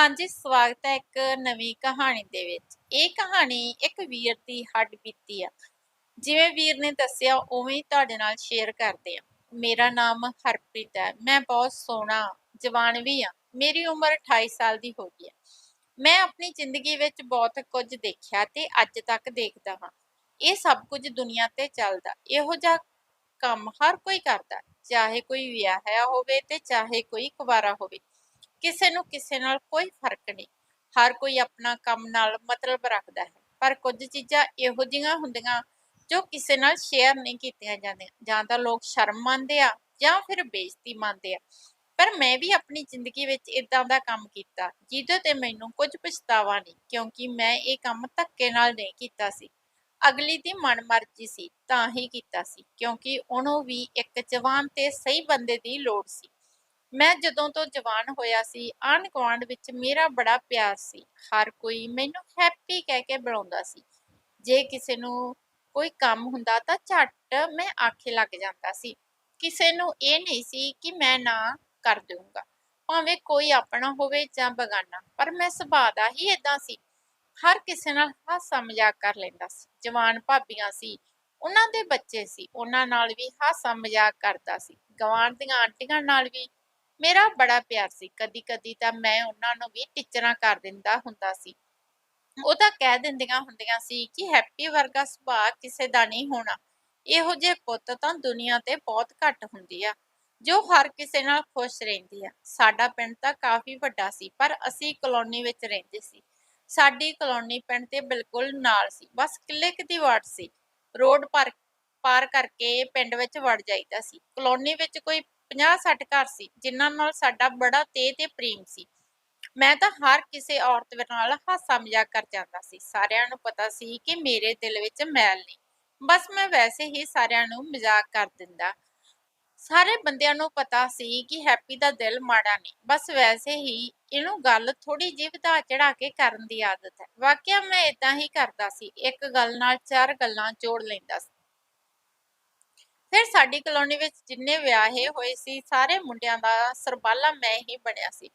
ਹਾਂਜੀ, ਸਵਾਗਤ ਹੈ ਇੱਕ ਨਵੀਂ ਕਹਾਣੀ ਦੇ ਵਿੱਚ। ਇਹ ਕਹਾਣੀ ਇੱਕ ਵੀਰ ਦੀ ਹੱਡ ਬੀਤੀ ਆ। ਜਿਵੇਂ ਵੀਰ ਨੇ ਦੱਸਿਆ, ਉਵੇਂ ਤੁਹਾਡੇ ਨਾਲ ਸ਼ੇਅਰ ਕਰਦੇ ਆ। ਮੇਰਾ ਨਾਮ ਹਰਪ੍ਰੀਤ ਹੈ। ਮੈਂ ਬਹੁਤ ਸੋਹਣਾ, ਜਵਾਨ ਵੀ ਆ। ਮੇਰੀ ਉਮਰ 28 ਸਾਲ ਦੀ ਹੋ ਗਈ ਹੈ ਮੈਂ ਆਪਣੀ ਜ਼ਿੰਦਗੀ ਵਿੱਚ ਬਹੁਤ ਕੁਝ ਦੇਖਿਆ ਤੇ ਅੱਜ ਤੱਕ ਦੇਖਦਾ ਹਾਂ। ਇਹ ਸਭ ਕੁਝ ਦੁਨੀਆ ਤੇ ਚੱਲਦਾ। ਇਹੋ ਜਿਹਾ ਕੰਮ ਹਰ ਕੋਈ ਕਰਦਾ। ਚਾਹੇ ਕੋਈ ਵਿਆਹਿਆ ਹੋਵੇ ਤੇ ਚਾਹੇ ਕੋਈ ਕੁਵਾਰਾ ਹੋਵੇ। ਕਿਸੇ ਨੂੰ ਕਿਸੇ ਨਾਲ ਕੋਈ ਫ਼ਰਕ ਨਹੀਂ। ਹਰ ਕੋਈ ਆਪਣਾ ਕੰਮ ਨਾਲ ਮਤਲਬ ਰੱਖਦਾ ਹੈ। ਪਰ ਕੁਝ ਚੀਜ਼ਾਂ ਇਹੋ ਜਿਹੀਆਂ ਹੁੰਦੀਆਂ ਜੋ ਕਿਸੇ ਨਾਲ ਸ਼ੇਅਰ ਨਹੀਂ ਕੀਤੀਆਂ ਜਾਂਦੀਆਂ। ਜਾਂ ਤਾਂ ਲੋਕ ਸ਼ਰਮ ਮੰਨਦੇ ਆ ਜਾਂ ਫਿਰ ਬੇਇੱਜ਼ਤੀ ਮੰਨਦੇ ਆ। ਪਰ ਮੈਂ ਵੀ ਆਪਣੀ ਜ਼ਿੰਦਗੀ ਵਿੱਚ ਇਦਾਂ ਦਾ ਕੰਮ ਕੀਤਾ ਜਿਹਦੇ ਤੇ ਮੈਨੂੰ ਕੁਝ ਪਛਤਾਵਾ ਨਹੀਂ, ਕਿਉਂਕਿ ਮੈਂ ਇਹ ਕੰਮ ਧੱਕੇ ਨਾਲ ਨਹੀਂ ਕੀਤਾ ਸੀ। ਅਗਲੀ ਦੀ ਮਨਮਰਜ਼ੀ ਸੀ, ਤਾਂ ਹੀ ਕੀਤਾ ਸੀ, ਕਿਉਂਕਿ ਉਹਨੂੰ ਵੀ ਇੱਕ ਜਵਾਨ ਤੇ ਸਹੀ ਬੰਦੇ ਦੀ ਲੋੜ ਸੀ। ਮੈਂ ਜਦੋਂ ਤੋਂ ਜਵਾਨ ਹੋਇਆ ਸੀ ਆਂਢ ਗੁਆਂਢ ਵਿੱਚ ਮੇਰਾ ਬੜਾ ਪਿਆਰ ਸੀ। ਹਰ ਕੋਈ ਮੈਨੂੰ ਹੈਪੀ ਕਹਿ ਕੇ ਬੁਲਾਉਂਦਾ ਸੀ। ਜੇ ਕਿਸੇ ਨੂੰ ਕੋਈ ਕੰਮ ਹੁੰਦਾ ਤਾਂ ਝੱਟ ਮੈਂ ਆਖੇ ਲੱਗ ਜਾਂਦਾ ਸੀ। ਕਿਸੇ ਨੂੰ ਇਹ ਨਹੀਂ ਸੀ ਕਿ ਮੈਂ ਨਾ ਕਰ ਦਊਂਗਾ। ਭਾਵੇਂ ਕੋਈ ਆਪਣਾ ਹੋਵੇ ਜਾਂ ਬਗਾਨਾ, ਪਰ ਮੈਂ ਸੁਭਾਅ ਦਾ ਹੀ ਇਦਾਂ ਸੀ। ਹਰ ਕਿਸੇ ਨਾਲ ਹਾਸਾ ਮਜ਼ਾਕ ਕਰ ਲੈਂਦਾ ਸੀ। ਜਵਾਨ ਭਾਬੀਆਂ ਸੀ, ਉਹਨਾਂ ਦੇ ਬੱਚੇ ਸੀ, ਉਹਨਾਂ ਨਾਲ ਵੀ ਹਾਸਾ ਮਜ਼ਾਕ ਕਰਦਾ ਸੀ। ਗਵਾਂਢ ਦੀਆਂ ਆਂਟੀਆਂ ਨਾਲ ਵੀ ਮੇਰਾ ਬੜਾ ਪਿਆਰ ਸੀ। ਕਦੀ ਕਦੀ ਤਾਂ ਮੈਂ ਉਹਨਾਂ ਨੂੰ ਵੀ ਟੀਚਰਾਂ ਕਰ ਦਿੰਦਾ ਹੁੰਦਾ ਸੀ। ਉਹ ਤਾਂ ਕਹਿ ਦਿੰਦੀਆਂ ਹੁੰਦੀਆਂ ਸੀ ਕਿ ਹੈਪੀ ਵਰਗਾ ਸੁਭਾਅ ਕਿਸੇ ਦਾ ਨਹੀਂ ਹੋਣਾ। ਇਹੋ ਜਿਹੇ ਪੁੱਤ ਤਾਂ ਦੁਨੀਆ ਤੇ ਬਹੁਤ ਘੱਟ ਹੁੰਦੀ ਆ, ਜੋ ਹਰ ਕਿਸੇ ਨਾਲ ਖੁਸ਼ ਰਹਿੰਦੀ ਆ। ਸਾਡਾ ਪਿੰਡ ਤਾਂ ਕਾਫੀ ਵੱਡਾ ਸੀ, ਪਰ ਅਸੀਂ ਕਲੋਨੀ ਵਿੱਚ ਰਹਿੰਦੇ ਸੀ। ਸਾਡੀ ਕਲੋਨੀ ਪਿੰਡ ਦੇ ਬਿਲਕੁਲ ਨਾਲ ਸੀ, ਬਸ ਕਿੱਲੇ ਕੁ ਦੀ ਵਾਟ ਸੀ। ਰੋਡ ਪਰ, ਪਾਰ ਕਰਕੇ ਪਿੰਡ ਵਿੱਚ ਵੜ ਜਾਈਦਾ ਸੀ। ਕਲੋਨੀ ਵਿੱਚ ਕੋਈ 50-60 ਘਰ ਸੀ, ਜਿਨ੍ਹਾਂ ਨਾਲ ਸਾਡਾ ਬੜਾ ਤੇਹ ਤੇ ਪ੍ਰੇਮ ਸੀ। ਮੈਂ ਤਾਂ ਹਰ ਕਿਸੇ ਔਰਤ ਨਾਲ ਹਾਸਾ ਮਜ਼ਾਕ ਕਰ ਜਾਂਦਾ ਸੀ। ਸਾਰਿਆਂ ਨੂੰ ਪਤਾ ਸੀ ਕਿ ਮੇਰੇ ਦਿਲ ਵਿੱਚ ਮੈਲ ਨਹੀਂ। ਬਸ ਮੈਂ ਵੈਸੇ ਹੀ ਸਾਰਿਆਂ ਨੂੰ ਮਜ਼ਾਕ ਕਰ ਦਿੰਦਾ। ਸਾਰੇ ਬੰਦਿਆਂ ਨੂੰ ਪਤਾ ਸੀ ਕਿ ਹੈਪੀ ਦਾ ਦਿਲ ਮਾੜਾ ਨਹੀਂ। ਬਸ ਵੈਸੇ ਹੀ ਇਹਨੂੰ ਗੱਲ ਥੋੜੀ ਜਿਹੀ ਵਧਾ ਚੜਾ ਕੇ ਕਰਨ ਦੀ ਆਦਤ ਹੈ। ਵਾਕਿਆ ਮੈਂ ਇਦਾਂ ਹੀ ਕਰਦਾ ਸੀ। ਇੱਕ ਗੱਲ ਨਾਲ ਚਾਰ ਗੱਲਾਂ ਜੋੜ ਲੈਂਦਾ ਸੀ। ਫਿਰ ਸਾਡੀ ਕਲੋਨੀ ਵਿੱਚ ਜਿੰਨੇ ਵਿਆਹੇ ਹੋਏ ਸੀ, ਸਾਰੇ ਮੁੰਡਿਆਂ ਦਾ ਸਰਬਾਲਾ ਮੈਂ ਹੀ ਬਣਿਆ ਸੀ।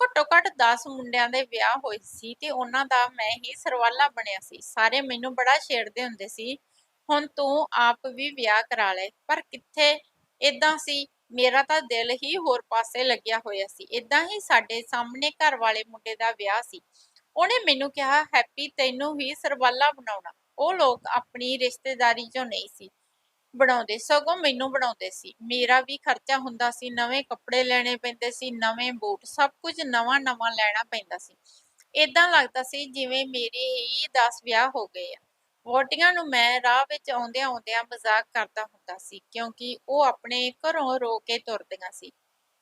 ਘੱਟੋ ਘੱਟ 10 ਮੁੰਡਿਆਂ ਦੇ ਵਿਆਹ ਹੋਏ ਸੀ ਤੇ ਉਹਨਾਂ ਦਾ ਮੈਂ ਹੀ ਸਰਵਾਲਾ ਬਣਿਆ ਸੀ। ਸਾਰੇ ਮੈਨੂੰ ਬੜਾ ਛੇੜਦੇ ਹੁੰਦੇ ਸੀ, ਹੁਣ ਤੂੰ ਆਪ ਵੀ ਵਿਆਹ ਕਰਾ ਲੈ। ਪਰ ਕਿੱਥੇ? ਇਦਾਂ ਸੀ, ਮੇਰਾ ਤਾਂ ਦਿਲ ਹੀ ਹੋਰ ਪਾਸੇ ਲੱਗਿਆ ਹੋਇਆ ਸੀ। ਇਦਾਂ ਹੀ ਸਾਡੇ ਸਾਹਮਣੇ ਘਰ ਵਾਲੇ ਮੁੰਡੇ ਦਾ ਵਿਆਹ ਸੀ। ਉਹਨੇ ਮੈਨੂੰ ਕਿਹਾ, ਹੈਪੀ, ਤੈਨੂੰ ਵੀ ਸਰਵਾਲਾ ਬਣਾਉਣਾ। ਉਹ ਲੋਕ ਆਪਣੀ ਰਿਸ਼ਤੇਦਾਰੀ ਚੋਂ ਨਹੀਂ ਸੀ। ਬਣਾਉਂਦੇ, ਸਗੋਂ ਮੈਨੂੰ ਬਣਾਉਂਦੇ ਸੀ। ਮੇਰਾ ਵੀ ਖਰਚਾ ਹੁੰਦਾ ਸੀ, ਨਵੇਂ ਕੱਪੜੇ ਲੈਣੇ ਪੈਂਦੇ ਸੀ, ਨਵੇਂ ਬੂਟ, ਸਭ ਕੁਝ ਨਵਾਂ ਨਵਾਂ ਲੈਣਾ ਪੈਂਦਾ ਸੀ। ਇਦਾਂ ਲੱਗਦਾ ਸੀ ਜਿਵੇਂ ਮੇਰੇ ਹੀ 10 ਵਿਆਹ ਹੋ ਗਏ ਆ। ਵੋਟੀਆਂ ਨੂੰ ਮੈਂ ਰਾਹ ਵਿੱਚ ਆਉਂਦਿਆਂ ਆਉਂਦਿਆਂ ਮਜ਼ਾਕ ਕਰਦਾ ਹੁੰਦਾ ਸੀ, ਕਿਉਂਕਿ ਉਹ ਆਪਣੇ ਘਰੋਂ ਰੋ ਕੇ ਤੁਰਦੀਆਂ ਸੀ।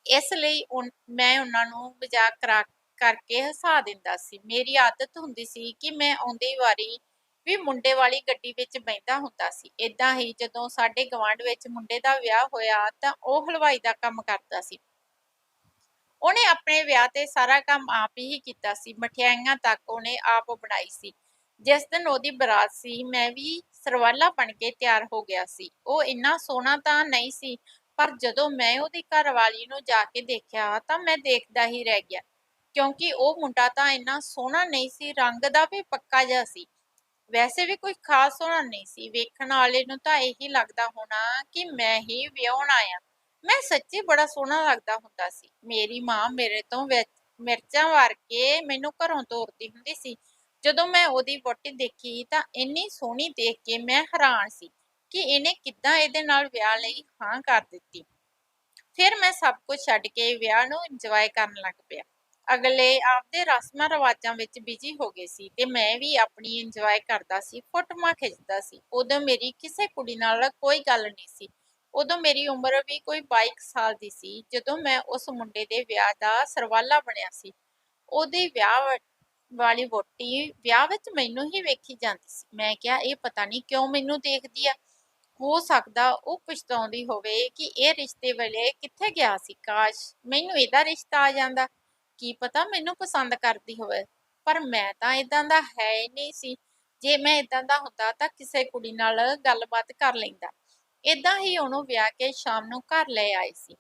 ਇਸ ਲਈ ਮੈਂ ਉਹਨਾਂ ਨੂੰ ਮਜ਼ਾਕ ਕਰਾ ਕਰਕੇ ਹਸਾ ਦਿੰਦਾ ਸੀ। ਮੇਰੀ ਆਦਤ ਹੁੰਦੀ ਸੀ ਕਿ ਮੈਂ ਆਉਂਦੀ ਵਾਰੀ ਵੀ ਮੁੰਡੇ ਵਾਲੀ ਗੱਡੀ ਵਿੱਚ ਬੈਠਾ ਹੁੰਦਾ ਸੀ। ਇਦਾਂ ਹੀ ਜਦੋਂ ਸਾਡੇ ਗਵਾਂਢ ਵਿੱਚ ਮੁੰਡੇ ਦਾ ਵਿਆਹ ਹੋਇਆ ਤਾਂ ਉਹ ਹਲਵਾਈ ਦਾ ਕੰਮ ਕਰਦਾ ਸੀ। ਉਹਨੇ ਆਪਣੇ ਵਿਆਹ ਤੇ ਸਾਰਾ ਕੰਮ ਆਪ ਹੀ ਕੀਤਾ ਸੀ। ਮਠਿਆਈਆਂ ਤੱਕ ਉਹਨੇ ਆਪ ਬਣਾਈ ਸੀ। ਜਿਸ ਦਿਨ ਉਹਦੀ ਬਰਾਤ ਸੀ, ਮੈਂ ਵੀ ਸਰਵਾਲਾ ਬਣ ਕੇ ਤਿਆਰ ਹੋ ਗਿਆ ਸੀ। ਉਹ ਇੰਨਾ ਸੋਹਣਾ ਤਾਂ ਨਹੀਂ ਸੀ, ਪਰ ਜਦੋਂ ਮੈਂ ਉਹਦੀ ਘਰਵਾਲੀ ਨੂੰ ਜਾ ਕੇ ਦੇਖਿਆ ਤਾਂ ਮੈਂ ਦੇਖਦਾ ਹੀ ਰਹਿ ਗਿਆ। ਕਿਉਂਕਿ ਉਹ ਮੁੰਡਾ ਤਾਂ ਇੰਨਾ ਸੋਹਣਾ ਨਹੀਂ ਸੀ, ਰੰਗ ਦਾ ਵੀ ਪੱਕਾ ਜਿਹਾ ਸੀ। ਵੈਸੇ ਵੀ ਕੋਈ ਖਾਸ ਸੋਹਣਾ ਨਹੀਂ ਸੀ। ਵੇਖਣ ਵਾਲੇ ਨੂੰ ਤਾਂ ਇਹੀ ਲੱਗਦਾ ਹੋਣਾ ਕਿ ਮੈਂ ਹੀ ਵਿਆਹਣ ਆਇਆ। ਮੈਂ ਸੱਚੀ ਬੜਾ ਸੋਹਣਾ ਲੱਗਦਾ ਹੁੰਦਾ ਸੀ। ਮੇਰੀ ਮਾਂ ਮੇਰੇ ਤੋਂ ਮਿਰਚਾਂ ਵਾਰ ਕੇ ਮੈਨੂੰ ਘਰੋਂ ਤੋਰਦੀ ਹੁੰਦੀ ਸੀ। ਜਦੋਂ ਮੈਂ ਉਹਦੀ ਵੋਟੀ ਦੇਖੀ ਤਾਂ ਇੰਨੀ ਸੋਹਣੀ ਦੇਖ ਕੇ ਮੈਂ ਹੈਰਾਨ ਸੀ ਕਿ ਇਹਨੇ ਕਿੱਦਾਂ ਇਹਦੇ ਨਾਲ ਵਿਆਹ ਲਈ ਹਾਂ ਕਰ ਦਿੱਤੀ। ਫਿਰ ਮੈਂ ਸਭ ਕੁਝ ਛੱਡ ਕੇ ਵਿਆਹ ਨੂੰ ਇੰਜੋਏ ਕਰਨ ਲੱਗ ਪਿਆ। ਅਗਲੇ ਆਪਦੇ ਰਸਮਾਂ ਰਿਵਾਜਾਂ ਵਿੱਚ ਬਿਜ਼ੀ ਹੋ ਗਏ ਸੀ ਤੇ ਮੈਂ ਵੀ ਆਪਣੀ ਇੰਜੋਏ ਕਰਦਾ ਸੀ, ਫੋਟੋਆਂ ਖਿੱਚਦਾ ਸੀ। ਉਦੋਂ ਮੇਰੀ ਕਿਸੇ ਕੁੜੀ ਨਾਲ ਕੋਈ ਗੱਲ ਨਹੀਂ ਸੀ। ਉਦੋਂ ਮੇਰੀ ਉਮਰ ਵੀ ਕੋਈ 22 ਸਾਲ ਦੀ ਸੀ, ਜਦੋਂ ਮੈਂ ਉਸ ਮੁੰਡੇ ਦੇ ਵਿਆਹ ਦਾ ਸਰਵਾਲਾ ਬਣਿਆ ਸੀ। ਉਹਦੇ ਵਿਆਹ ਵਾਲੀ ਵੋਟੀ ਵਿਆਹ ਵਿੱਚ ਮੈਨੂੰ ਹੀ ਵੇਖੀ ਜਾਂਦੀ ਸੀ। ਮੈਂ ਕਿਹਾ, ਇਹ ਪਤਾ ਨਹੀਂ ਕਿਉਂ ਮੈਨੂੰ ਦੇਖਦੀ ਆ? ਹੋ ਸਕਦਾ ਉਹ ਪਛਤਾਉਂਦੀ ਹੋਵੇ ਕਿ ਇਹ ਰਿਸ਼ਤੇ ਵੇਲੇ ਕਿੱਥੇ ਗਿਆ ਸੀ? ਕਾਸ਼ ਮੈਨੂੰ ਇਹਦਾ ਰਿਸ਼ਤਾ ਆ ਜਾਂਦਾ। ਕੀ ਪਤਾ ਮੈਨੂੰ ਪਸੰਦ ਕਰਦੀ ਹੋਵੇ। ਪਰ ਮੈਂ ਤਾਂ ਇਦਾਂ ਦਾ ਹੈ ਹੀ ਨਹੀਂ ਸੀ। ਜੇ ਮੈਂ ਇਦਾਂ ਦਾ ਹੁੰਦਾ ਤਾਂ ਕਿਸੇ ਕੁੜੀ ਨਾਲ ਗੱਲਬਾਤ ਕਰ ਲੈਂਦਾ। ਇਦਾਂ ਹੀ ਉਹਨੂੰ ਵਿਆਹ ਕੇ ਸ਼ਾਮ ਨੂੰ ਘਰ ਲੈ ਆਏ ਸੀ।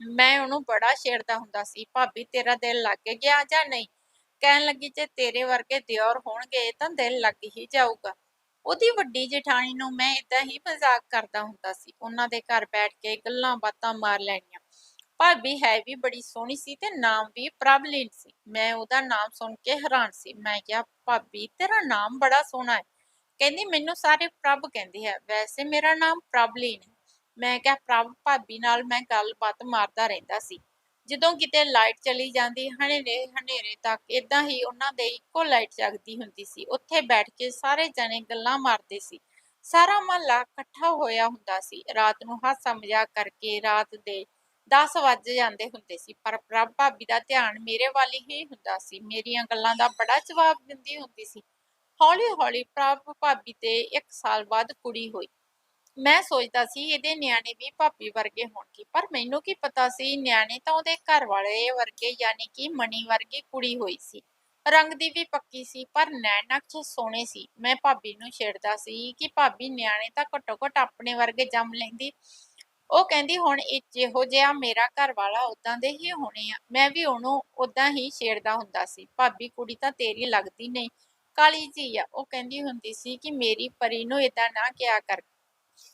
ਮੈਂ ਉਹਨੂੰ ਬੜਾ ਛੇੜਦਾ ਹੁੰਦਾ ਸੀ, ਭਾਬੀ, ਤੇਰਾ ਦਿਲ ਲੱਗ ਗਿਆ ਜਾਂ ਨਹੀਂ? ਕਹਿਣ ਲੱਗੀ ਜੇ ਤੇਰੇ ਵਰਗੇ ਦਿਓਰ ਹੋਣਗੇ ਤਾਂ ਦਿਲ ਲੱਗ ਹੀ ਜਾਊਗਾ। ਉਹਦੀ ਵੱਡੀ ਜੇਠਾਣੀ ਨੂੰ ਮੈਂ ਇਦਾਂ ਹੀ ਮਜ਼ਾਕ ਕਰਦਾ ਹੁੰਦਾ ਸੀ। ਉਹਨਾਂ ਦੇ ਘਰ ਬੈਠ ਕੇ ਗੱਲਾਂ ਬਾਤਾਂ ਮਾਰ ਲੈਣੀਆਂ। ਭਾਬੀ ਹੈ ਵੀ ਬੜੀ ਸੋਹਣੀ ਸੀ ਤੇ ਨਾਮ ਵੀ ਪ੍ਰਭਲੀਨ ਸੀ। ਮੈਂ ਉਹਦਾ ਨਾਮ ਸੁਣ ਕੇ ਹੈਰਾਨ ਸੀ। ਮੈਂ ਕਿਹਾ, ਭਾਬੀ, ਤੇਰਾ ਨਾਮ ਬੜਾ ਸੋਹਣਾ ਹੈ। ਕਹਿੰਦੀ, ਮੈਨੂੰ ਸਾਰੇ ਪ੍ਰਭ ਕਹਿੰਦੇ ਆ। ਵੈਸੇ ਮੇਰਾ ਨਾਮ ਪ੍ਰਭਲੀਨ ਹੈ। ਮੈਂ ਕਿਹਾ, ਪ੍ਰਭ, ਭਾਬੀ ਨਾਲ ਮੈਂ ਗੱਲਬਾਤ ਮਾਰਦਾ ਰਹਿੰਦਾ ਸੀ। ਜਦੋਂ ਕਿਤੇ ਲਾਈਟ ਚਲੀ ਜਾਂਦੀ, ਹਨੇਰੇ ਹਨੇਰੇ ਤੱਕ ਇਦਾਂ ਹੀ ਉਹਨਾਂ ਦੇ ਇੱਕੋ ਲਾਈਟ ਜਗਦੀ ਹੁੰਦੀ ਸੀ। ਉੱਥੇ ਬੈਠ ਕੇ ਸਾਰੇ ਜਣੇ ਗੱਲਾਂ ਮਾਰਦੇ ਸੀ। ਸਾਰਾ ਮਹੱਲਾ ਇਕੱਠਾ ਹੋਇਆ ਹੁੰਦਾ ਸੀ। ਰਾਤ ਨੂੰ ਹਾਸਾ ਮਜ਼ਾਕ ਕਰਕੇ, ਰਾਤ ਦੇ 10 ਵੱਜ ਜਾਂਦੇ ਹੁੰਦੇ ਸੀ, ਪਰ ਪ੍ਰਭ ਭਾਬੀ ਦਾ ਧਿਆਨ ਮੇਰੇ ਵੱਲ ਹੀ ਹੁੰਦਾ ਸੀ। ਮੇਰੀਆਂ ਗੱਲਾਂ ਦਾ ਬੜਾ ਜਵਾਬ ਦਿੰਦੀ ਹੁੰਦੀ ਸੀ। ਹੌਲੀ ਹੌਲੀ ਪ੍ਰਭ ਭਾਬੀ ਤੇ 1 ਸਾਲ ਬਾਅਦ ਕੁੜੀ ਹੋਈ। ਮੈਂ ਸੋਚਦਾ ਸੀ, ਇਹਦੇ ਨਿਆਣੇ ਵੀ ਭਾਬੀ ਵਰਗੇ ਹੋਣਗੇ, ਪਰ ਮੈਨੂੰ ਕੀ ਪਤਾ ਸੀ, ਨਿਆਣੇ ਤਾਂ ਉਹਦੇ ਘਰ ਵਾਲੇ ਵਰਗੇ ਯਾਨੀ ਕਿ ਮਣੀ ਵਰਗੀ ਕੁੜੀ ਹੋਈ ਸੀ। ਰੰਗ ਦੀ ਵੀ ਪੱਕੀ ਸੀ, ਪਰ ਨੈਣ ਨਕਸ਼ ਸੋਹਣੇ ਸੀ। ਮੈਂ ਭਾਬੀ ਨੂੰ ਛੇੜਦਾ ਸੀ ਕਿ ਭਾਬੀ ਨਿਆਣੇ ਤਾਂ ਘੱਟੋ ਘੱਟ ਆਪਣੇ ਵਰਗੇ ਜੰਮ ਲੈਂਦੀ ਉਹ ਕਹਿੰਦੀ, ਹੁਣ ਇਹ ਜਿਹੋ ਜਿਹਾ ਮੇਰਾ ਘਰ ਵਾਲਾ ਉਦਾਂ ਦੇ ਹੀ ਹੋਣੇ ਆ। ਮੈਂ ਵੀ ਉਹਨੂੰ ਉਦਾਂ ਹੀ ਛੇੜਦਾ ਹੁੰਦਾ ਸੀ। ਭਾਬੀ, ਕੁੜੀ ਤਾਂ ਤੇਰੀ ਲੱਗਦੀ ਨਹੀਂ। ਕਾਲੀ ਜੀ ਆ। ਉਹ ਕਹਿੰਦੀ ਹੁੰਦੀ ਸੀ ਕਿ ਮੇਰੀ ਪਰੀ ਨੂੰ ਇਦਾਂ ਨਾ ਕਿਹਾ ਕਰ।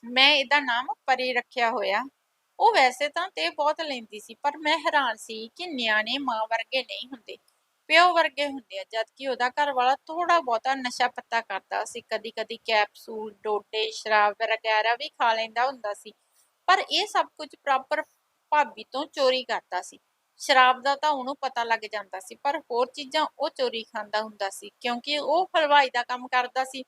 ਮੈਂ ਇਹਦਾ ਨਾਮ ਪਰੀ ਰੱਖਿਆ ਹੋਇਆ। ਉਹ ਵੈਸੇ ਤਾਂ ਤੇ ਬਹੁਤ ਲੈਂਦੀ ਸੀ, ਪਰ ਮੈਂ ਹੈਰਾਨ ਸੀ ਕਿ ਨਿਆਣੇ ਮਾਂ ਵਰਗੇ ਨਹੀਂ ਹੁੰਦੇ। ਪਿਓ ਵਰਗੇ ਹੁੰਦੇ ਆ ਜਦ ਕਿ ਉਹਦਾ ਘਰ ਵਾਲਾ ਥੋੜਾ ਬਹੁਤਾ ਨਸ਼ਾ ਪੱਤਾ ਕਰਦਾ ਸੀ। ਕਦੀ ਕਦੀ ਕੈਪਸੂਲ, ਡੋਡੇ, ਸ਼ਰਾਬ ਵਗੈਰਾ ਵੀ ਖਾ ਲੈਂਦਾ ਹੁੰਦਾ ਸੀ। ਪਰ ਇਹ ਸਭ ਕੁਝ ਪ੍ਰੋਪਰ ਭਾਬੀ ਤੋਂ ਚੋਰੀ ਕਰਦਾ ਸੀ। ਸ਼ਰਾਬ ਦਾ ਤਾਂ ਉਹਨੂੰ ਪਤਾ ਲੱਗ ਜਾਂਦਾ ਸੀ, ਪਰ ਹੋਰ ਚੀਜ਼ਾਂ ਉਹ ਚੋਰੀ ਖਾਂਦਾ ਹੁੰਦਾ ਸੀ, ਕਿਉਂਕਿ ਉਹ ਹਲਵਾਈ ਦਾ ਕੰਮ ਕਰਦਾ ਸੀ।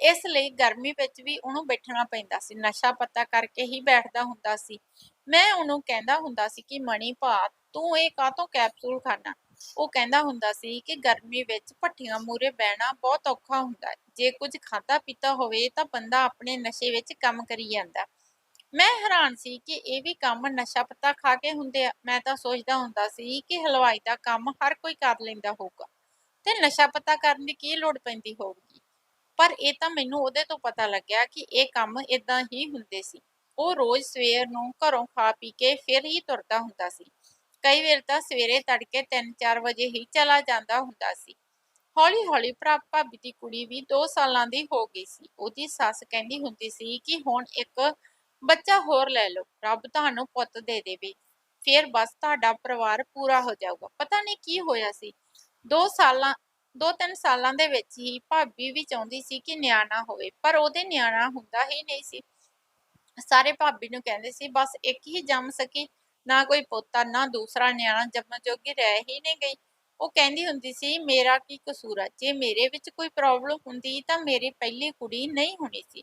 ਇਸ ਲਈ ਗਰਮੀ ਵਿੱਚ ਵੀ ਉਹਨੂੰ ਬੈਠਣਾ ਪੈਂਦਾ ਸੀ, ਨਸ਼ਾ ਪਤਾ ਕਰਕੇ ਹੀ ਬੈਠਦਾ ਹੁੰਦਾ ਸੀ। ਮੈਂ ਉਹਨੂੰ ਕਹਿੰਦਾ ਹੁੰਦਾ ਸੀ ਕਿ, ਮਣੀ ਭਾ, ਤੂੰ ਇਹ ਕਾਹਤੋਂ ਕੈਪਸੂਲ ਖਾਣਾ ਉਹ ਕਹਿੰਦਾ ਹੁੰਦਾ ਸੀ ਕਿ ਗਰਮੀ ਵਿੱਚ ਭੱਠੀਆਂ ਮੂਰੇ ਬਹਿਣਾ ਬਹੁਤ ਔਖਾ ਹੁੰਦਾ ਜੇ ਕੁਝ ਖਾਦਾ ਪੀਤਾ ਹੋਵੇ ਤਾਂ ਬੰਦਾ ਆਪਣੇ ਨਸ਼ੇ ਵਿੱਚ ਕੰਮ ਕਰੀ ਜਾਂਦਾ। ਮੈਂ ਹੈਰਾਨ ਸੀ ਕਿ ਇਹ ਵੀ ਕੰਮ ਨਸ਼ਾ ਪੱਤਾ ਖਾ ਕੇ ਹੁੰਦੇ ਆ। ਮੈਂ ਤਾਂ ਸੋਚਦਾ ਹੁੰਦਾ ਸੀ ਕਿ ਹਲਵਾਈ ਦਾ ਕੰਮ ਹਰ ਕੋਈ ਕਰ ਲੈਂਦਾ ਹੋਊਗਾ ਤੇ ਨਸ਼ਾ ਪੱਤਾ ਕਰਨ ਦੀ ਕੀ ਲੋੜ ਪੈਂਦੀ ਹੋਊਗੀ? ਪਰ ਇਹ ਤਾਂ ਮੈਨੂੰ ਉਹਦੇ ਤੋਂ ਪਤਾ ਲੱਗਿਆ ਕਿ ਇਹ ਕੰਮ ਇਦਾਂ ਹੀ ਹੁੰਦੇ ਸੀ। ਉਹ ਰੋਜ਼ ਸਵੇਰ ਨੂੰ ਘਰੋਂ ਖਾ ਪੀ ਕੇ ਫਿਰ ਹੀ ਤੁਰਦਾ ਹੁੰਦਾ ਸੀ। ਕਈ ਵਾਰ ਤਾਂ ਸਵੇਰੇ ਤੜਕੇ 3-4 ਵਜੇ ਹੀ ਚਲਾ ਜਾਂਦਾ ਹੁੰਦਾ ਸੀ। ਹੌਲੀ ਹੌਲੀ ਭਰਾ ਭਾਬੀ ਦੀ ਕੁੜੀ ਵੀ 2 ਸਾਲਾਂ ਦੀ ਹੋ ਗਈ ਸੀ। ਉਹਦੀ ਸੱਸ ਕਹਿੰਦੀ ਹੁੰਦੀ ਸੀ ਕਿ ਹੁਣ ਇੱਕ ਬੱਚਾ ਹੋਰ ਲੈ ਲਓ, ਰੱਬ ਤੁਹਾਨੂੰ ਪੁੱਤ ਦੇ ਦੇਵੇ, ਫਿਰ ਬਸ ਤੁਹਾਡਾ ਪਰਿਵਾਰ ਪੂਰਾ ਹੋ ਜਾਊਗਾ। ਪਤਾ ਨਹੀਂ ਕੀ ਹੋਇਆ ਸੀ 2 ਸਾਲਾਂ, ਦੋ ਤਿੰਨ ਸਾਲਾਂ ਦੇ ਵਿੱਚ ਹੀ ਭਾਬੀ ਵੀ ਚਾਹੁੰਦੀ ਸੀ ਕਿ ਨਿਆਣਾ ਹੋਵੇ, ਪਰ ਉਹਦੇ ਨਿਆਣਾ ਹੁੰਦਾ ਹੀ ਨਹੀਂ ਸੀ। ਸਾਰੇ ਭਾਬੀ ਨੂੰ ਕਹਿੰਦੇ ਸੀ, ਬਸ ਇੱਕ ਹੀ ਜੰਮ ਸਕੀ, ਨਾ ਕੋਈ ਪੋਤਾ, ਨਾ ਦੂਸਰਾ ਨਿਆਣਾ ਜੰਮਣ ਜੋਗੀ ਰਹਿ ਹੀ ਨਹੀਂ ਗਈ। ਉਹ ਕਹਿੰਦੀ ਹੁੰਦੀ ਸੀ, ਮੇਰਾ ਕੀ ਕਸੂਰ ਹੈ ਜੇ ਮੇਰੇ ਵਿੱਚ ਕੋਈ ਪ੍ਰੋਬਲਮ ਹੁੰਦੀ ਤਾਂ ਮੇਰੀ ਪਹਿਲੀ ਕੁੜੀ ਨਹੀਂ ਹੋਣੀ ਸੀ।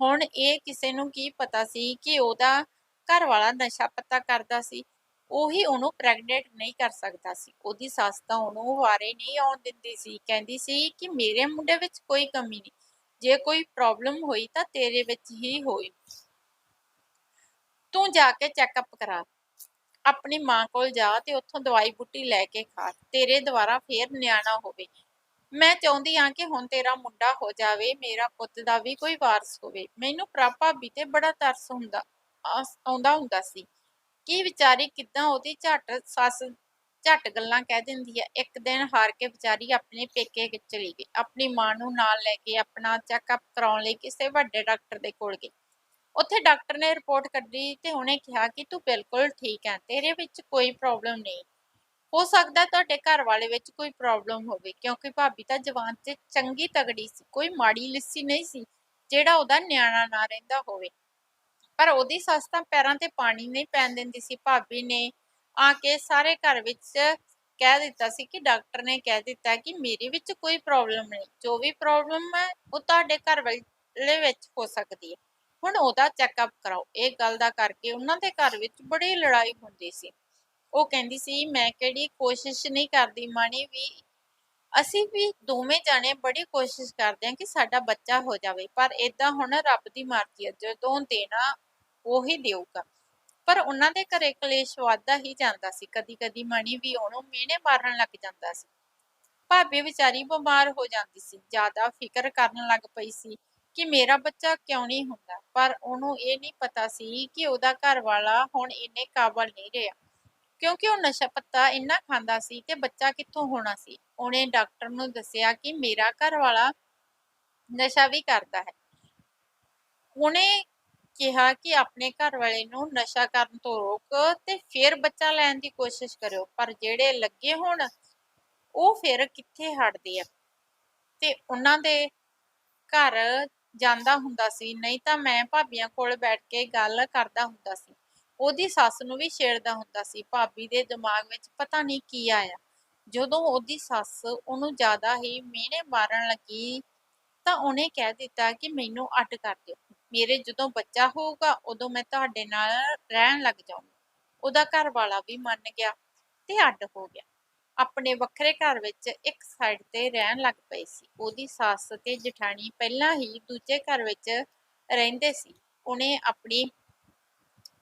ਹੁਣ ਇਹ ਕਿਸੇ ਨੂੰ ਕੀ ਪਤਾ ਸੀ ਕਿ ਉਹਦਾ ਘਰ ਵਾਲਾ ਨਸ਼ਾ ਪੱਤਾ ਕਰਦਾ ਸੀ, ਉਹੀ ਉਹਨੂੰ ਪ੍ਰੈਗਨੈਂਟ ਨਹੀਂ ਕਰ ਸਕਦਾ ਸੀ। ਉਹਦੀ ਸੱਸ ਤਾਂ ਉਹਨੂੰ ਵਾਰੇ ਨਹੀਂ ਆਉਣ ਦਿੰਦੀ ਸੀ, ਕਹਿੰਦੀ ਸੀ ਕਿ ਮੇਰੇ ਮੁੰਡੇ ਵਿੱਚ ਕੋਈ ਕਮੀ ਨਹੀਂ, ਜੇ ਕੋਈ ਪ੍ਰੋਬਲਮ ਹੋਈ ਤਾਂ ਤੇਰੇ ਵਿੱਚ ਹੀ ਹੋਈ। ਤੂੰ ਜਾ ਕੇ ਚੈੱਕਅਪ ਕਰਾ, ਆਪਣੀ ਮਾਂ ਕੋਲ ਜਾ ਤੇ ਉੱਥੋਂ ਦਵਾਈ ਬੁੱਟੀ ਲੈ ਕੇ ਖਾ, ਤੇਰੇ ਦੁਆਰਾ ਫੇਰ ਨਿਆਣਾ ਹੋਵੇ। ਮੈਂ ਚਾਹੁੰਦੀ ਹਾਂ ਕਿ ਹੁਣ ਤੇਰਾ ਮੁੰਡਾ ਹੋ ਜਾਵੇ, ਮੇਰਾ ਪੁੱਤ ਦਾ ਵੀ ਕੋਈ ਵਾਰਸ ਹੋਵੇ। ਮੈਨੂੰ ਭਾਬੀ ਤੇ ਬੜਾ ਤਰਸ ਹੁੰਦਾ ਆਉਂਦਾ ਹੁੰਦਾ ਸੀ। ਕੀ ਵਿਚਾਰੀ ਕਿੱਦਾਂ ਉਹਦੀ ਝੱਟ ਸੱਸ ਝੱਟ ਗੱਲਾਂ ਕਹਿ ਦਿੰਦੀ ਹੈ। ਇੱਕ ਦਿਨ ਹਾਰ ਕੇ ਵਿਚਾਰੀ ਆਪਣੇ ਪੇਕੇ ਚਲੀ ਗਈ। ਆਪਣੀ ਮਾਂ ਨੂੰ ਨਾਲ ਲੈ ਕੇ ਆਪਣਾ ਚੈੱਕਅਪ ਕਰਾਉਣ ਲਈ ਕਿਸੇ ਵੱਡੇ ਡਾਕਟਰ ਦੇ ਕੋਲ ਗਈ। ਉੱਥੇ ਡਾਕਟਰ ਨੇ ਰਿਪੋਰਟ ਕੱਢੀ ਤੇ ਉਹਨੇ ਕਿਹਾ ਕਿ ਤੂੰ ਬਿਲਕੁਲ ਠੀਕ ਹੈ, ਤੇਰੇ ਵਿੱਚ ਕੋਈ ਪ੍ਰੋਬਲਮ ਨਹੀਂ। ਹੋ ਸਕਦਾ ਤੁਹਾਡੇ ਘਰ ਵਾਲੇ ਵਿੱਚ ਕੋਈ ਪ੍ਰੋਬਲਮ ਹੋਵੇ, ਕਿਉਂਕਿ ਭਾਬੀ ਤਾਂ ਜਵਾਨ ਤੇ ਚੰਗੀ ਤਗੜੀ ਸੀ, ਕੋਈ ਮਾੜੀ ਲਿੱਸੀ ਨਹੀਂ ਸੀ, ਜਿਹੜਾ ਉਹਦਾ ਨਿਆਣਾ ਨਾ ਰਹਿੰਦਾ ਹੋਵੇ। ਪਰ ਉਹਦੀ ਸੱਸ ਤਾਂ ਪੈਰਾਂ ਤੇ ਪਾਣੀ ਨਹੀਂ ਪੈਣ ਦਿੰਦੀ ਸੀ, ਭਾਬੀ ਨੇ ਆ ਕੇ ਸਾਰੇ ਘਰ ਵਿੱਚ ਕਹਿ ਦਿੱਤਾ ਸੀ ਕਿ ਡਾਕਟਰ ਨੇ ਕਹਿ ਦਿੱਤਾ ਕਿ ਮੇਰੇ ਵਿੱਚ ਕੋਈ ਪ੍ਰੋਬਲਮ ਨਹੀਂ, ਜੋ ਵੀ ਪ੍ਰੋਬਲਮ ਹੈ, ਉਹ ਤੁਹਾਡੇ ਘਰ ਵਾਲੇ ਵਿੱਚ ਹੋ ਸਕਦੀ ਹੈ। ਹੁਣ ਉਹਦਾ ਚੈੱਕਅਪ ਕਰਾਓ। ਇਹ ਗੱਲ ਦਾ ਕਰਕੇ ਉਹਨਾਂ ਦੇ ਘਰ ਵਿੱਚ ਬੜੀ ਲੜਾਈ ਹੁੰਦੀ ਸੀ। ਉਹ ਕਹਿੰਦੀ ਸੀ, ਮੈਂ ਕਿਹੜੀ ਕੋਸ਼ਿਸ਼ ਨਹੀਂ ਕਰਦੀ ਮਾਣੀ ਵੀ, ਅਸੀਂ ਵੀ ਦੋਵੇਂ ਜਾਣੇ ਬੜੀ ਕੋਸ਼ਿਸ਼ ਕਰਦੇ ਹਾਂ ਕਿ ਸਾਡਾ ਬੱਚਾ ਹੋ ਜਾਵੇ, ਪਰ ਇਦਾਂ ਹੁਣ ਰੱਬ ਦੀ ਮਰਜ਼ੀ ਹੈ, ਜਦੋਂ ਦੇਣਾ ਉਹੀ ਦੇਊਗਾ। ਪਰ ਉਹਨਾਂ ਦੇ ਘਰੇ ਕਲੇਸ਼ ਵਾਧਾ ਹੀ ਜਾਂਦਾ ਸੀ ਕਦੀ ਕਦੀ ਮਣੀ ਵੀ ਉਹਨੂੰ ਮਿਹਣੇ ਮਾਰਨ ਲੱਗ ਜਾਂਦਾ ਸੀ। ਭਾਬੀ ਵਿਚਾਰੀ ਬਿਮਾਰ ਹੋ ਜਾਂਦੀ ਸੀ, ਜ਼ਿਆਦਾ ਫਿਕਰ ਕਰਨ ਲੱਗ ਪਈ ਸੀ ਕਿ ਮੇਰਾ ਬੱਚਾ ਕਿਉਂ ਨਹੀਂ ਹੁੰਦਾ, ਪਰ ਉਹਨੂੰ ਇਹ ਨਹੀਂ ਪਤਾ ਸੀ ਕਿ ਉਹਦਾ ਘਰ ਵਾਲਾ ਹੁਣ ਇੰਨੇ ਕਾਬਲ ਨਹੀਂ ਰਿਹਾ। ਕਿਉਂਕਿ ਉਹ ਨਸ਼ਾ ਪੱਤਾ ਇੰਨਾ ਖਾਂਦਾ ਸੀ ਕਿ ਬੱਚਾ ਕਿੱਥੋਂ ਹੋਣਾ ਸੀ? ਉਹਨੇ ਡਾਕਟਰ ਨੂੰ ਦੱਸਿਆ ਕਿ ਮੇਰਾ ਘਰ ਵਾਲਾ ਨਸ਼ਾ ਵੀ ਕਰਦਾ ਹੈ। ਉਹਨੇ ਕਿਹਾ ਕਿ ਆਪਣੇ ਘਰ ਵਾਲੇ ਨੂੰ ਨਸ਼ਾ ਕਰਨ ਤੋਂ ਰੋਕ ਤੇ ਫਿਰ ਬੱਚਾ ਲੈਣ ਦੀ ਕੋਸ਼ਿਸ਼ ਕਰਿਓ, ਪਰ ਜਿਹੜੇ ਲੱਗੇ ਹੋਣ, ਉਹ ਫਿਰ ਕਿੱਥੇ ਹਟਦੇ ਆ? ਤੇ ਉਹਨਾਂ ਦੇ ਘਰ ਜਾਂਦਾ ਹੁੰਦਾ ਸੀ, ਨਹੀਂ ਤਾਂ ਮੈਂ ਭਾਬੀਆਂ ਕੋਲ ਬੈਠ ਕੇ ਗੱਲ ਕਰਦਾ ਹੁੰਦਾ ਸੀ। ਉਹਦੀ ਸੱਸ ਨੂੰ ਵੀ ਛੇੜਦਾ ਹੁੰਦਾ ਸੀ। ਭਾਬੀ ਦੇ ਦਿਮਾਗ ਵਿੱਚ ਪਤਾ ਨਹੀਂ ਕੀ ਆਇਆ। ਜਦੋਂ ਉਹਦੀ ਸੱਸ ਉਹਨੂੰ ਜ਼ਿਆਦਾ ਹੀ ਮਿਹਣੇ ਮਾਰਨ ਲੱਗੀ ਤਾਂ ਉਹਨੇ ਕਹਿ ਦਿੱਤਾ ਕਿ ਮੈਨੂੰ ਅੱਡ ਕਰ ਦਿਓ। ਮੇਰੇ ਜਦੋਂ ਬੱਚਾ ਹੋਊਗਾ ਉਦੋਂ ਮੈਂ ਤੁਹਾਡੇ ਨਾਲ ਰਹਿਣ ਲੱਗ ਜਾਊਂਗਾ। ਉਹਦਾ ਘਰ ਵਾਲਾ ਵੀ ਮੰਨ ਗਿਆ ਤੇ ਅੱਡ ਹੋ ਗਿਆ। ਆਪਣੇ ਵੱਖਰੇ ਘਰ ਵਿੱਚ ਇੱਕ ਸਾਈਡ ਤੇ ਰਹਿਣ ਲੱਗ ਪਏ ਸੀ। ਉਹਦੀ ਸੱਸ ਤੇ ਜਠਾਣੀ ਪਹਿਲਾਂ ਹੀ ਦੂਜੇ ਘਰ ਵਿੱਚ ਰਹਿੰਦੇ ਸੀ। ਉਹਨੇ ਆਪਣੀ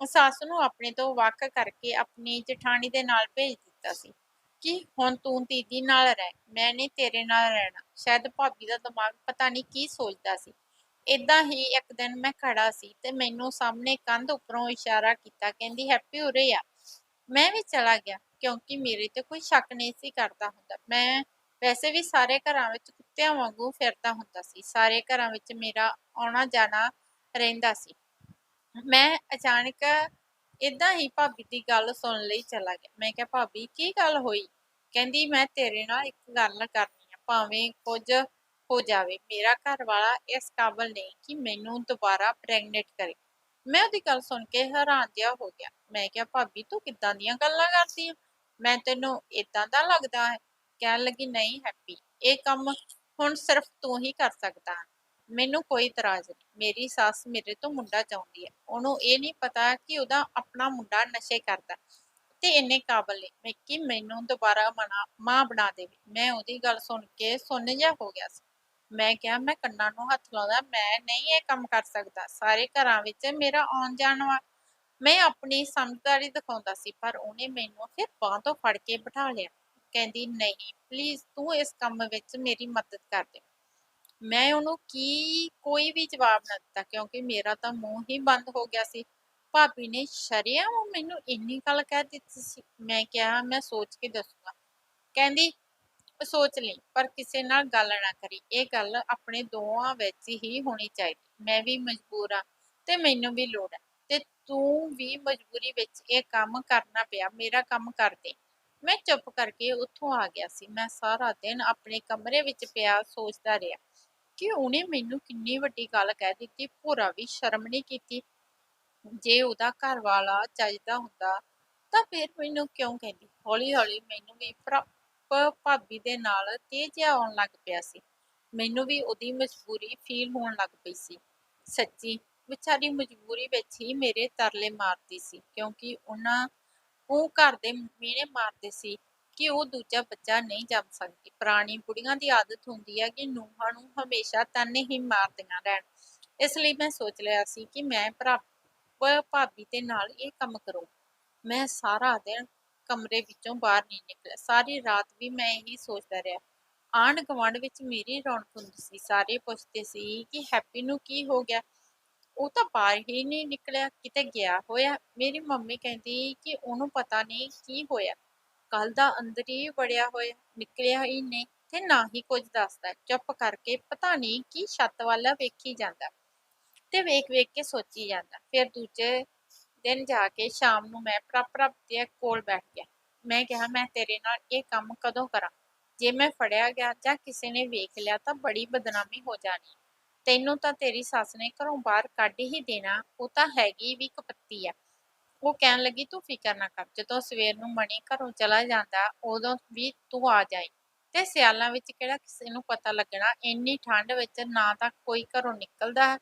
ਸੱਸ ਨੂੰ ਆਪਣੇ ਤੋਂ ਵੱਖ ਕਰਕੇ ਆਪਣੀ ਜਠਾਣੀ ਦੇ ਨਾਲ ਭੇਜ ਦਿੱਤਾ ਸੀ ਕਿ ਹੁਣ ਤੂੰ ਦੀਦੀ ਨਾਲ ਰਹਿ, ਮੈਂ ਨਹੀਂ ਤੇਰੇ ਨਾਲ ਰਹਿਣਾ। ਸ਼ਾਇਦ ਭਾਬੀ ਦਾ ਦਿਮਾਗ ਪਤਾ ਨਹੀਂ ਕੀ ਸੋਚਦਾ ਸੀ। ਇਦਾਂ ਹੀ ਇੱਕ ਦਿਨ ਮੈਂ ਖੜਾ ਸੀ ਤੇ ਮੈਨੂੰ ਸਾਹਮਣੇ ਕੰਧ ਉੱਪਰੋਂ ਇਸ਼ਾਰਾ ਕੀਤਾ, ਕਹਿੰਦੀ ਹੈਪੀ ਉਰੇ ਆ। ਮੈਂ ਵੀ ਚਲਾ ਗਿਆ, ਕਿਉਂਕਿ ਮੇਰੇ ਤੇ ਕੋਈ ਸ਼ੱਕ ਨਹੀਂ ਸੀ ਕਰਦਾ ਹੁੰਦਾ। ਮੈਂ ਵੈਸੇ ਵੀ ਸਾਰੇ ਘਰਾਂ ਵਿੱਚ ਕੁੱਤਿਆਂ ਵਾਂਗੂ ਫਿਰਦਾ ਹੁੰਦਾ ਸੀ। ਸਾਰੇ ਘਰਾਂ ਵਿੱਚ ਮੇਰਾ ਆਉਣਾ ਜਾਣਾ ਰਹਿੰਦਾ ਸੀ। ਮੈਂ ਅਚਾਨਕ ਇਦਾਂ ਹੀ ਭਾਬੀ ਦੀ ਗੱਲ ਸੁਣ ਲਈ ਚਲਾ ਗਿਆ। ਮੈਂ ਕਿਹਾ, ਭਾਬੀ, ਕੀ ਗੱਲ ਹੋਈ? ਕਹਿੰਦੀ, ਮੈਂ ਤੇਰੇ ਨਾਲ ਇੱਕ ਗੱਲ ਕਰਨੀ ਆ, ਭਾਵੇਂ ਕੁਝ ਹੋ ਜਾਵੇ। ਮੇਰਾ ਘਰ ਵਾਲਾ ਇਸ ਕਾਬਲ ਨਹੀਂ ਕਿ ਮੈਨੂੰ ਦੁਬਾਰਾ ਪ੍ਰੈਗਨੈਂਟ ਕਰੇ। ਮੈਂ ਉਹਦੀ ਗੱਲ ਸੁਣ ਕੇ ਹੈਰਾਨ ਜਿਹਾ ਹੋ ਗਿਆ। ਮੈਂ ਕਿਹਾ, ਭਾਬੀ, ਤੂੰ ਕਿੱਦਾਂ ਦੀਆਂ ਗੱਲਾਂ ਕਰਦੀ ਆ? ਮੈਂ ਤੈਨੂੰ ਇਦਾਂ ਦਾ ਲੱਗਦਾ ਹੈ? ਕਹਿਣ ਲੱਗੀ, ਨਹੀਂ, ਹੈਪੀ, ਇਹ ਕੰਮ ਹੁਣ ਸਿਰਫ ਤੂੰ ਹੀ ਕਰ ਸਕਦਾ ਹੈ। ਮੈਨੂੰ ਕੋਈ ਇਤਰਾਜ਼ ਨਹੀਂ। ਮੇਰੀ ਸੱਸ ਮੇਰੇ ਤੋਂ ਮੁੰਡਾ ਚਾਹੁੰਦੀ ਹੈ। ਉਹਨੂੰ ਇਹ ਨਹੀਂ ਪਤਾ ਕਿ ਉਹਦਾ ਆਪਣਾ ਮੁੰਡਾ ਨਸ਼ੇ ਕਰਦਾ ਤੇ ਇੰਨੇ ਕਾਬਲ ਨਹੀਂ ਮੈਂ ਕਿ ਮੈਨੂੰ ਦੁਬਾਰਾ ਮਾਂ ਬਣਾ ਦੇਵੇ। ਮੈਂ ਉਹਦੀ ਗੱਲ ਸੁਣ ਕੇ ਸੁੰਨ ਜਿਹਾ ਹੋ ਗਿਆ ਸੀ। ਮੈਂ ਕਿਹਾ, ਮੈਂ ਕੰਨਾਂ ਨੂੰ ਹੱਥ ਲਾਉਂਦਾ, ਮੈਂ ਨਹੀਂ ਇਹ ਕੰਮ ਕਰ ਸਕਦਾ। ਸਾਰੇ ਘਰਾਂ ਵਿੱਚ ਮੇਰਾ ਆਉਣ ਜਾਣ ਵਾ ਮੈਂ ਆਪਣੀ ਸਮਝਦਾਰੀ ਦਿਖਾਉਂਦਾ ਸੀ, ਪਰ ਉਹਨੇ ਮੈਨੂੰ ਫਿਰ ਬਾਹ ਤੋਂ ਫੜ ਕੇ ਬਿਠਾ ਲਿਆ। ਕਹਿੰਦੀ, ਨਹੀਂ ਪਲੀਜ਼ ਤੂੰ ਇਸ ਕੰਮ ਵਿੱਚ ਮੇਰੀ ਮਦਦ ਕਰ ਦੇ। ਮੈਂ ਉਹਨੂੰ ਕੀ, ਕੋਈ ਵੀ ਜਵਾਬ ਨਾ ਦਿੱਤਾ, ਕਿਉਂਕਿ ਮੇਰਾ ਤਾਂ ਮੂੰਹ ਹੀ ਬੰਦ ਹੋ ਗਿਆ ਸੀ। ਭਾਬੀ ਨੇ ਸ਼ਰਿਆਮ ਮੈਨੂੰ ਇੰਨੀ ਗੱਲ ਕਹਿ ਦਿੱਤੀ ਸੀ। ਮੈਂ ਕਿਹਾ, ਮੈਂ ਸੋਚ ਕੇ ਦੱਸੂਗਾ। ਕਹਿੰਦੀ, ਸੋਚ ਲਈ, ਪਰ ਕਿਸੇ ਨਾਲ ਗੱਲ ਨਾ ਕਰੀ। ਇਹ ਗੱਲ ਆਪਣੇ ਦੋਵਾਂ ਵਿੱਚ ਹੀ ਹੋਣੀ ਚਾਹੀਦੀ। ਮੈਂ ਵੀ ਮਜਬੂਰ ਆ ਤੇ ਮੈਨੂੰ ਵੀ ਲੋੜ ਹੈ। ਤੇ ਤੂੰ ਵੀ ਮਜਬੂਰੀ ਵਿੱਚ ਇਹ ਕੰਮ ਕਰਨਾ ਪਿਆ, ਮੇਰਾ ਕੰਮ ਕਰ ਦੇ। ਮੈਂ ਚੁੱਪ ਕਰਕੇ ਉੱਥੋਂ ਆ ਗਿਆ ਸੀ। ਮੈਂ ਸਾਰਾ ਦਿਨ ਆਪਣੇ ਕਮਰੇ ਵਿੱਚ ਪਿਆ ਸੋਚਦਾ ਰਿਹਾ। ਕਿ ਉਹਨੇ ਮੈਨੂੰ ਕਿੰਨੀ ਵੱਡੀ ਗੱਲ ਕਹਿ ਦਿੱਤੀ, ਭੋਰਾ ਵੀ ਸ਼ਰਮ ਨਹੀਂ ਕੀਤੀ। ਜੇ ਉਹਦਾ ਘਰ ਵਾਲਾ ਚਾਹੀਦਾ ਹੁੰਦਾ, ਤਾਂ ਫਿਰ ਮੈਨੂੰ ਕਿਉਂ ਕਹਿੰਦੀ? ਹੌਲੀ ਹੌਲੀ ਮੈਨੂੰ ਵੀ ਭਾਬੀ ਦੇ ਨਾਲ ਤੇਜ਼ ਆਉਣ ਲੱਗ ਪਿਆ ਸੀ। ਮੈਨੂੰ ਵੀ ਉਹਦੀ ਮਜਬੂਰੀ ਫੀਲ ਹੋਣ ਲੱਗ ਪਈ ਸੀ। ਸੱਚੀ, ਵਿਚਾਰੀ ਮਜਬੂਰੀ ਵਿੱਚ ਹੀ ਮੇਰੇ ਤਰਲੇ ਮਾਰਦੀ ਸੀ, ਕਿਉਂਕਿ ਉਹਨਾਂ, ਉਹ ਘਰ ਦੇ ਮਿਹਣੇ ਮਾਰਦੇ ਸੀ। ਕਿ ਉਹ ਦੂਜਾ ਬੱਚਾ ਨਹੀਂ ਜੰਮ ਸਕਦੀ। ਪੁਰਾਣੀ ਬੁੜੀਆਂ ਦੀ ਆਦਤ ਹੁੰਦੀ ਹੈ ਕਿ ਨੂੰਹਾਂ ਨੂੰ ਹਮੇਸ਼ਾ ਤਾਨੇ ਹੀ ਮਾਰਦੀਆਂ ਰਹਿਣ। ਇਸ ਲਈ ਮੈਂ ਸੋਚ ਲਿਆ ਸੀ ਕਿ ਮੈਂ ਭਰਾ ਭਾਬੀ ਦੇ ਨਾਲ ਇਹ ਕੰਮ ਕਰੋ। ਮੈਂ ਸਾਰਾ ਦਿਨ ਕਮਰੇ ਵਿੱਚੋਂ ਬਾਹਰ ਨਹੀਂ ਨਿਕਲਿਆ। ਸਾਰੀ ਰਾਤ ਵੀ ਮੈਂ ਇਹੀ ਸੋਚਦਾ ਰਿਹਾ। ਆਂਢ ਗੁਆਂਢ ਵਿੱਚ ਮੇਰੀ ਰੌਣਕ ਹੁੰਦੀ ਸੀ। ਸਾਰੇ ਪੁੱਛਦੇ ਸੀ ਕਿ ਹੈਪੀ ਨੂੰ ਕੀ ਹੋ ਗਿਆ? ਉਹ ਤਾਂ ਬਾਹਰ ਹੀ ਨਹੀਂ ਨਿਕਲਿਆ, ਕਿਤੇ ਗਿਆ ਹੋਇਆ। ਮੇਰੀ ਮੰਮੀ ਕਹਿੰਦੀ ਕਿ ਉਹਨੂੰ ਪਤਾ ਨਹੀਂ ਕੀ ਹੋਇਆ। ਕੱਲ ਦਾ ਅੰਦਰ ਹੀ ਵੜਿਆ ਹੋਇਆ, ਨਿਕਲਿਆ ਹੀ ਨਹੀਂ ਤੇ ਨਾ ਹੀ ਕੁਝ ਦੱਸਦਾ। ਚੁੱਪ ਕਰਕੇ ਪਤਾ ਨਹੀਂ ਕੀ ਛੱਤ ਵੱਲ ਵੇਖੀ ਜਾਂਦਾ ਤੇ ਵੇਖ ਵੇਖ ਕੇ ਸੋਚੀ ਜਾਂਦਾ। ਫਿਰ ਦੂਜੇ ਦਿਨ ਜਾ ਕੇ ਸ਼ਾਮ ਨੂੰ ਮੈਂ ਪ੍ਰਭ ਦੇ ਕੋਲ ਬੈਠ ਗਿਆ। ਮੈਂ ਕਿਹਾ, ਮੈਂ ਤੇਰੇ ਨਾਲ ਇਹ ਕੰਮ ਕਦੋਂ ਕਰਾਂ? ਜੇ ਮੈਂ ਫੜਿਆ ਗਿਆ ਜਾਂ ਕਿਸੇ ਨੇ ਵੇਖ ਲਿਆ ਤਾਂ ਬੜੀ ਬਦਨਾਮੀ ਹੋ ਜਾਣੀ। ਤੈਨੂੰ ਤਾਂ ਤੇਰੀ ਸੱਸ ਨੇ ਘਰੋਂ ਬਾਹਰ ਕੱਢ ਹੀ ਦੇਣਾ, ਉਹ ਤਾਂ ਹੈਗੀ ਵੀ ਕਪੱਤੀ ਆ। ਉਹ ਕਹਿਣ ਲੱਗੀ, ਤੂੰ ਫਿਕਰ ਨਾ ਕਰ, ਜਦੋਂ ਸਵੇਰ ਨੂੰ ਮਣੀ ਘਰੋਂ ਚਲਾ ਜਾਂਦਾ, ਉਦੋਂ ਵੀ ਤੂੰ ਆ ਜਾਈ। ਤੇ ਸਿਆਲਾਂ ਵਿੱਚ ਕਿਹੜਾ ਕਿਸੇ ਨੂੰ ਪਤਾ ਲੱਗਣਾ, ਇੰਨੀ ਠੰਡ ਵਿੱਚ ਨਾ ਤਾਂ ਕੋਈ ਘਰੋਂ ਨਿਕਲਦਾ ਹੈ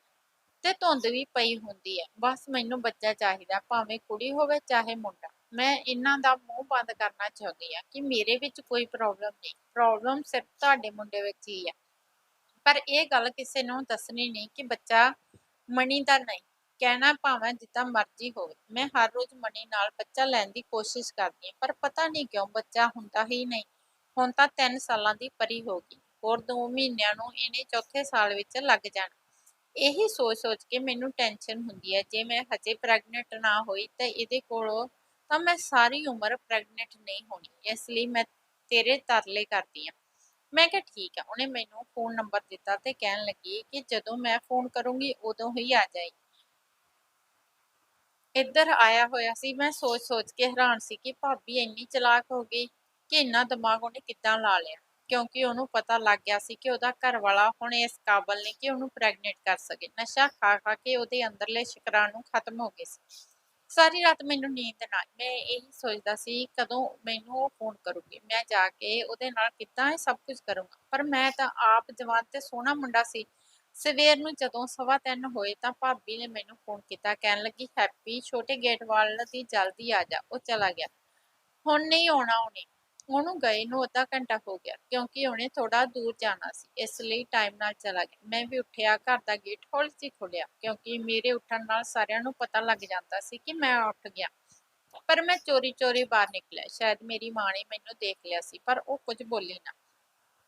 ਤੇ ਧੁੰਦ ਵੀ ਪਈ ਹੁੰਦੀ ਹੈ। ਬਸ ਮੈਨੂੰ ਬੱਚਾ ਚਾਹੀਦਾ, ਭਾਵੇਂ ਕੁੜੀ ਹੋਵੇ ਚਾਹੇ ਮੁੰਡਾ। ਮੈਂ ਇਹਨਾਂ ਦਾ ਮੂੰਹ ਬੰਦ ਕਰਨਾ ਚਾਹੁੰਦੀ ਆ ਕਿ ਮੇਰੇ ਵਿੱਚ ਕੋਈ ਪ੍ਰੋਬਲਮ ਨਹੀਂ। ਪ੍ਰੋਬਲਮ ਸਿਰਫ ਤੁਹਾਡੇ ਮੁੰਡੇ ਵਿੱਚ ਹੀ ਹੈ। ਪਰ ਇਹ ਗੱਲ ਕਿਸੇ ਨੂੰ ਦੱਸਣੀ ਨਹੀਂ ਕਿ ਬੱਚਾ ਮਣੀ ਦਾ ਨਹੀਂ। ਕਹਿਣਾ ਭਾਵੇਂ ਜਿੱਦਾਂ ਮਰਜ਼ੀ ਹੋਵੇ, ਮੈਂ ਹਰ ਰੋਜ਼ ਮਣੀ ਨਾਲ ਬੱਚਾ ਲੈਣ ਦੀ ਕੋਸ਼ਿਸ਼ ਕਰਦੀ ਹਾਂ, ਪਰ ਪਤਾ ਨਹੀਂ ਕਿਉਂ ਬੱਚਾ ਹੁੰਦਾ ਹੀ ਨਹੀਂ। ਹੁਣ ਤਾਂ 3 ਸਾਲਾਂ ਦੀ ਪਰੀ ਹੋ ਗਈ, ਹੋਰ 2 ਮਹੀਨਿਆਂ ਨੂੰ ਇਹਨੇ ਚੌਥੇ ਸਾਲ ਵਿੱਚ ਲੱਗ ਜਾਣਾ। ਇਹੀ ਸੋਚ ਸੋਚ ਕੇ ਮੈਨੂੰ ਟੈਨਸ਼ਨ ਹੁੰਦੀ ਹੈ, ਜੇ ਮੈਂ ਹਜੇ ਪ੍ਰੈਗਨੈਂਟ ਨਾ ਹੋਈ ਤਾਂ ਇਹਦੇ ਕੋਲੋਂ ਤਾਂ ਮੈਂ ਸਾਰੀ ਉਮਰ ਪ੍ਰੈਗਨੈਂਟ ਨਹੀਂ ਹੋਣੀ, ਇਸ ਲਈ ਮੈਂ ਤੇਰੇ ਤਰਲੇ ਕਰਦੀ ਹਾਂ। ਮੈਂ ਕਿਹਾ ਠੀਕ ਆ ਉਹਨੇ ਮੈਨੂੰ ਫੋਨ ਨੰਬਰ ਦਿੱਤਾ ਤੇ ਕਹਿਣ ਲੱਗੀ ਕਿ ਜਦੋਂ ਮੈਂ ਫੋਨ ਕਰੂੰਗੀ ਉਦੋਂ ਹੀ ਆ ਜਾਏਗੀ। ਇੱਧਰ ਆਇਆ ਹੋਇਆ ਸੀ, ਮੈਂ ਸੋਚ ਸੋਚ ਕੇ ਹੈਰਾਨ ਸੀ ਕਿ ਭਾਬੀ ਇੰਨੀ ਚਲਾਕ ਹੋ ਗਈ ਕਿ ਇੰਨਾ ਦਿਮਾਗ ਉਹਨੇ ਕਿੱਦਾਂ ਲਾ ਲਿਆ। ਕਿਉਂਕਿ ਉਹਨੂੰ ਪਤਾ ਲੱਗ ਗਿਆ ਸੀ ਕਿ ਉਹਦਾ ਘਰ ਵਾਲਾ ਹੁਣ ਇਸ ਕਾਬਲ ਨਹੀਂ ਕਿ ਉਹਨੂੰ ਪ੍ਰੈਗਨੈਂਟ ਕਰ ਸਕੇ। ਨਸ਼ਾ ਖਾ ਖਾ ਕੇ ਉਹਦੇ ਅੰਦਰਲੇ ਸ਼ੁਕਰਾਣੂ ਖਤਮ ਹੋ ਗਏ ਸੀ। ਸਾਰੀ ਰਾਤ ਮੈਨੂੰ ਨੀਂਦ ਨਾ ਮੈਂ ਇਹੀ ਸੋਚਦਾ ਸੀ, ਕਦੋਂ ਮੈਨੂੰ ਉਹ ਫੋਨ ਕਰੂਗੀ। ਮੈਂ ਜਾ ਕੇ ਉਹਦੇ ਨਾਲ ਕਿੱਦਾਂ ਇਹ ਸਭ ਕੁਝ ਕਰੂੰਗਾ। ਪਰ ਮੈਂ ਤਾਂ ਆਪ ਜਵਾਨ ਤੇ ਸੋਹਣਾ ਮੁੰਡਾ ਸੀ। ਸਵੇਰ ਨੂੰ ਜਦੋਂ ਸਵਾ ਤਿੰਨ ਹੋਏ ਤਾਂ ਭਾਬੀ ਨੇ ਮੈਨੂੰ ਫੋਨ ਕੀਤਾ, ਕਹਿਣ ਲੱਗੀ, ਹੈਪੀ, ਛੋਟੇ ਗੇਟ ਵਾਲ ਦੀ ਜਲਦੀ ਆ ਜਾ, ਉਹ ਚਲਾ ਗਿਆ। ਹੁਣ ਨਹੀਂ ਆਉਣਾ ਉਹਨੇ, ਉਹਨੂੰ ਗਏ ਨੂੰ ਅੱਧਾ ਘੰਟਾ ਹੋ ਗਿਆ, ਕਿਉਂਕਿ ਉਹਨੇ ਥੋੜਾ ਦੂਰ ਜਾਣਾ ਸੀ, ਇਸ ਲਈ ਟਾਈਮ ਨਾਲ ਚਲਾ ਗਿਆ। ਮੈਂ ਵੀ ਉੱਠਿਆ, ਘਰ ਦਾ ਗੇਟ ਹੌਲੀ ਸੀ ਖੋਲਿਆ ਕਿਉਂਕਿ ਮੇਰੇ ਉੱਠਣ ਨਾਲ ਸਾਰਿਆਂ ਨੂੰ ਪਤਾ ਲੱਗ ਜਾਂਦਾ ਸੀ ਕਿ ਮੈਂ ਉੱਠ ਗਿਆ। ਪਰ ਮੈਂ ਚੋਰੀ ਚੋਰੀ ਬਾਹਰ ਨਿਕਲਿਆ, ਸ਼ਾਇਦ ਮੇਰੀ ਮਾਂ ਨੇ ਮੈਨੂੰ ਦੇਖ ਲਿਆ ਸੀ, ਪਰ ਉਹ ਕੁਝ ਬੋਲੀ ਨਾ।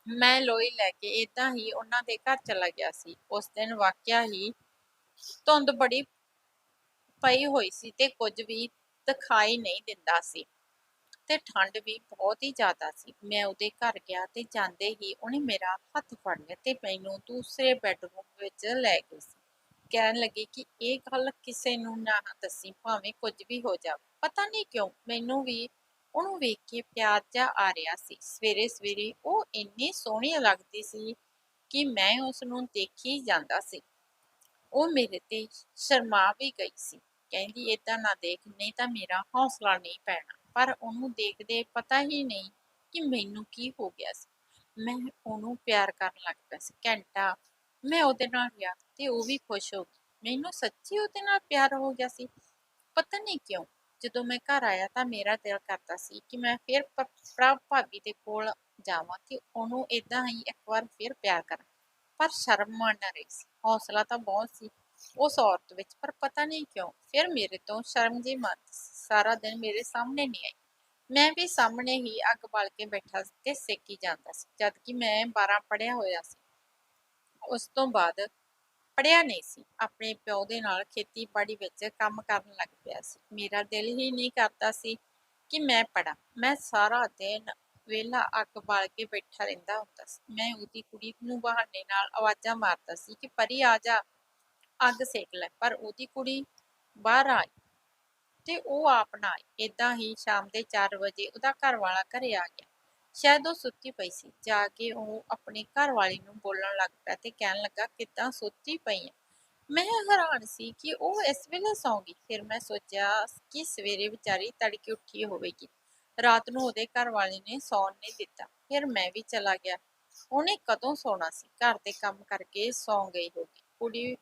ਮੈਂ ਲੋਈ ਲੈ ਕੇ ਇਦਾਂ ਹੀ ਉਹਨਾਂ ਦੇ ਘਰ ਚਲਾ ਗਿਆ ਸੀ। ਉਸ ਦਿਨ ਵਾਕਿਆ ਹੀ ਧੁੰਦ ਬੜੀ ਪਈ ਹੋਈ ਸੀ ਤੇ ਕੁਝ ਵੀ ਦਿਖਾਈ ਨਹੀਂ ਦਿੰਦਾ ਸੀ ਤੇ ਠੰਡ ਵੀ ਬਹੁਤ ਹੀ ਜ਼ਿਆਦਾ ਸੀ। ਮੈਂ ਉਹਦੇ ਘਰ ਗਿਆ ਤੇ ਜਾਂਦੇ ਹੀ ਉਹਨੇ ਮੇਰਾ ਹੱਥ ਫੜ ਲਿਆ ਤੇ ਮੈਨੂੰ ਦੂਸਰੇ ਬੈੱਡਰੂਮ ਵਿੱਚ ਲੈ ਗਈ ਸੀ। ਕਹਿਣ ਲੱਗੀ ਕਿ ਇਹ ਗੱਲ ਕਿਸੇ ਨੂੰ ਨਾ ਦੱਸੀ, ਭਾਵੇਂ ਕੁਝ ਵੀ ਹੋ ਜਾਵੇ। ਪਤਾ ਨਹੀਂ ਕਿਉਂ ਮੈਨੂੰ ਵੀ ਉਹਨੂੰ ਵੇਖ ਕੇ ਪਿਆਰ ਜਾ ਆ ਰਿਹਾ ਸੀ। ਸਵੇਰੇ ਸਵੇਰੇ ਉਹ ਇੰਨੀ ਸੋਹਣੀ ਲੱਗਦੀ ਸੀ ਕਿ ਮੈਂ ਉਸ ਨੂੰ ਦੇਖੀ ਜਾਂਦਾ ਸੀ। ਉਹ ਮੇਰੇ ਤੇ ਸ਼ਰਮਾ ਵੀ ਗਈ ਸੀ। ਕਹਿੰਦੀ, ਏਦਾਂ ਨਾ ਦੇਖ, ਨਹੀਂ ਤਾਂ ਮੇਰਾ ਹੌਸਲਾ ਨਹੀਂ ਪੈਣਾ। ਪਰ ਉਹਨੂੰ ਦੇਖਦੇ ਪਤਾ ਹੀ ਨਹੀਂ ਕਿ ਮੈਨੂੰ ਕੀ ਹੋ ਗਿਆ ਸੀ। ਮੈਂ ਉਹਨੂੰ ਪਿਆਰ ਕਰਨ ਲੱਗ ਪਿਆ ਸੀ। ਘੰਟਾ, ਮੈਂ ਉਹਦੇ ਨਾਲ ਰਿਹਾ ਤੇ ਉਹ ਵੀ ਖੁਸ਼ ਹੋ ਗਈ। ਮੈਨੂੰ ਸੱਚੀ ਉਹਦੇ ਨਾਲ ਪਿਆਰ ਹੋ ਗਿਆ ਸੀ? ਪਤਾ ਨਹੀਂ ਕਿਉਂ। ਜਦੋਂ ਮੈਂ ਘਰ ਆਇਆ ਤਾਂ ਮੇਰਾ ਦਿਲ ਕਰਦਾ ਸੀ ਕਿ ਮੈਂ ਫਿਰ ਪ੍ਰਭ ਭਾਬੀ ਦੇ ਕੋਲ ਜਾਵਾਂ ਤੇ ਉਹਨੂੰ ਇਦਾਂ ਹੀ ਇੱਕ ਵਾਰ ਫਿਰ ਪਿਆਰ ਕਰਾਂ। ਪਰ ਸ਼ਰਮ ਮੰਨ ਰਹੀ ਸੀ। ਹੌਸਲਾ ਤਾਂ ਬਹੁਤ ਸੀ ਉਸ ਔਰਤ ਵਿੱਚ, ਪਰ ਪਤਾ ਨਹੀਂ ਕਿਉਂ ਫਿਰ ਮੇਰੇ ਤੋਂ ਸ਼ਰਮ ਜੀ ਮੰਨ ਸਾਰਾ ਦਿਨ ਮੇਰੇ ਸਾਹਮਣੇ ਨਹੀਂ ਆਈ। ਮੈਂ ਵੀ ਸਾਹਮਣੇ ਹੀ ਅੱਗ ਬਾਲ ਕੇ ਬੈਠਾ ਤੇ ਸੇਕੀ ਜਾਂਦਾ ਸੀ। ਜਦ ਕਿ ਮੈਂ 12 ਪੜਿਆ ਹੋਇਆ ਸੀ। ਉਸ ਤੋਂ ਬਾਅਦ ਪੜਿਆ ਨਹੀਂ ਸੀ। ਆਪਣੇ ਪਿਓ ਦੇ ਨਾਲ ਖੇਤੀਬਾੜੀ ਵਿੱਚ ਕੰਮ ਕਰਨ ਲੱਗ ਪਿਆ ਸੀ। ਮੇਰਾ ਦਿਲ ਹੀ ਨਹੀਂ ਕਰਦਾ ਸੀ ਕਿ ਮੈਂ ਪੜਾਂ ਮੈਂ ਸਾਰਾ ਦਿਨ ਵੇਲਾ ਅੱਗ ਬਾਲ ਕੇ ਬੈਠਾ ਰਹਿੰਦਾ ਹੁੰਦਾ ਸੀ। ਮੈਂ ਉਹਦੀ ਕੁੜੀ ਨੂੰ ਬਹਾਨੇ ਨਾਲ ਆਵਾਜ਼ਾਂ ਮਾਰਦਾ ਸੀ ਕਿ, ਪਰੀ ਆ ਜਾ, ਅੱਗ ਸੇਕ ਲੈ। ਪਰ ਉਹਦੀ ਕੁੜੀ ਬਾਹਰ ਆਈ ਤੇ ਉਹ ਆਪ ਨਾ ਆਈ। ਏਦਾਂ ਹੀ ਸ਼ਾਮ ਦੇ 4 ਵਜੇ ਉਹਦਾ ਘਰ ਵਾਲਾ ਘਰੇ ਆ ਗਿਆ। ਸ਼ਾਇਦ ਉਹ ਸੁੱਤੀ ਪਈ ਸੀ। ਜਾ ਕੇ ਉਹ ਆਪਣੇ ਘਰ ਵਾਲੀ ਨੂੰ ਬੋਲਣ ਲੱਗ ਪਿਆ ਤੇ ਕਹਿਣ ਲੱਗਾ, ਕਿੱਦਾਂ ਸੁੱਤੀ ਪਈ ਹੈ ਮੈਂ ਹੈਰਾਨ ਸੀ ਕਿ ਉਹ ਇਸ ਵੇਲੇ ਸੌਂ ਗਈ। ਫਿਰ ਮੈਂ ਸੋਚਿਆ ਕਿ ਸਵੇਰੇ ਵਿਚਾਰੀ ਤੜਕੇ ਉੱਠੀ ਹੋਵੇਗੀ। ਰਾਤ ਨੂੰ ਉਹਦੇ ਘਰ ਵਾਲੇ ਨੇ ਸੌਣ ਨਹੀਂ ਦਿੱਤਾ। ਫਿਰ ਮੈਂ ਵੀ ਚਲਾ ਗਿਆ। ਉਹਨੇ ਕਦੋਂ ਸੌਣਾ ਸੀ? ਘਰ ਦੇ ਕੰਮ ਕਰਕੇ ਸੌਂ ਗਈ ਹੋਗੀ ਕੁੜੀ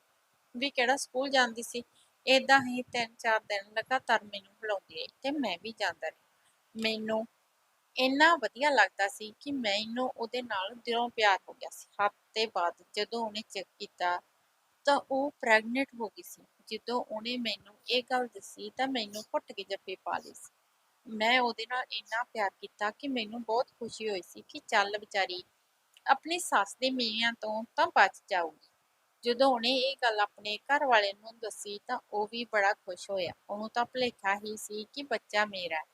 ਵੀ ਕਿਹੜਾ ਸਕੂਲ ਜਾਂਦੀ ਸੀ? ਏਦਾਂ ਹੀ ਤਿੰਨ ਚਾਰ ਦਿਨ ਲਗਾਤਾਰ ਮੈਨੂੰ ਹਿਲਾਉਂਦੀ ਰਹੀ ਤੇ ਮੈਂ ਵੀ ਜਾਂਦਾ ਰਿਹਾ। ਮੈਨੂੰ ਇੰਨਾ ਵਧੀਆ ਲੱਗਦਾ ਸੀ ਕਿ ਮੈਨੂੰ ਉਹਦੇ ਨਾਲ ਦਿਲੋਂ ਪਿਆਰ ਹੋ ਗਿਆ ਸੀ। ਹਫ਼ਤੇ ਬਾਅਦ ਜਦੋਂ ਉਹਨੇ ਚੈੱਕ ਕੀਤਾ ਤਾਂ ਉਹ ਪ੍ਰੈਗਨੈਂਟ ਹੋ ਗਈ ਸੀ। ਜਦੋਂ ਉਹਨੇ ਮੈਨੂੰ ਇਹ ਗੱਲ ਦੱਸੀ ਤਾਂ ਮੈਨੂੰ ਘੁੱਟ ਕੇ ਜੱਫੇ ਪਾ ਲਏ ਸੀ। ਮੈਂ ਉਹਦੇ ਨਾਲ ਇੰਨਾ ਪਿਆਰ ਕੀਤਾ ਕਿ ਮੈਨੂੰ ਬਹੁਤ ਖੁਸ਼ੀ ਹੋਈ ਸੀ ਕਿ ਚੱਲ ਵਿਚਾਰੀ ਆਪਣੀ ਸੱਸ ਦੇ ਮੀਆਂ ਤੋਂ ਤਾਂ ਬਚ ਜਾਊਗੀ। ਜਦੋਂ ਉਹਨੇ ਇਹ ਗੱਲ ਆਪਣੇ ਘਰ ਵਾਲੇ ਨੂੰ ਦੱਸੀ ਤਾਂ ਉਹ ਵੀ ਬੜਾ ਖੁਸ਼ ਹੋਇਆ। ਉਹਨੂੰ ਤਾਂ ਭੁਲੇਖਾ ਹੀ ਸੀ ਕਿ ਬੱਚਾ ਮੇਰਾ ਹੈ।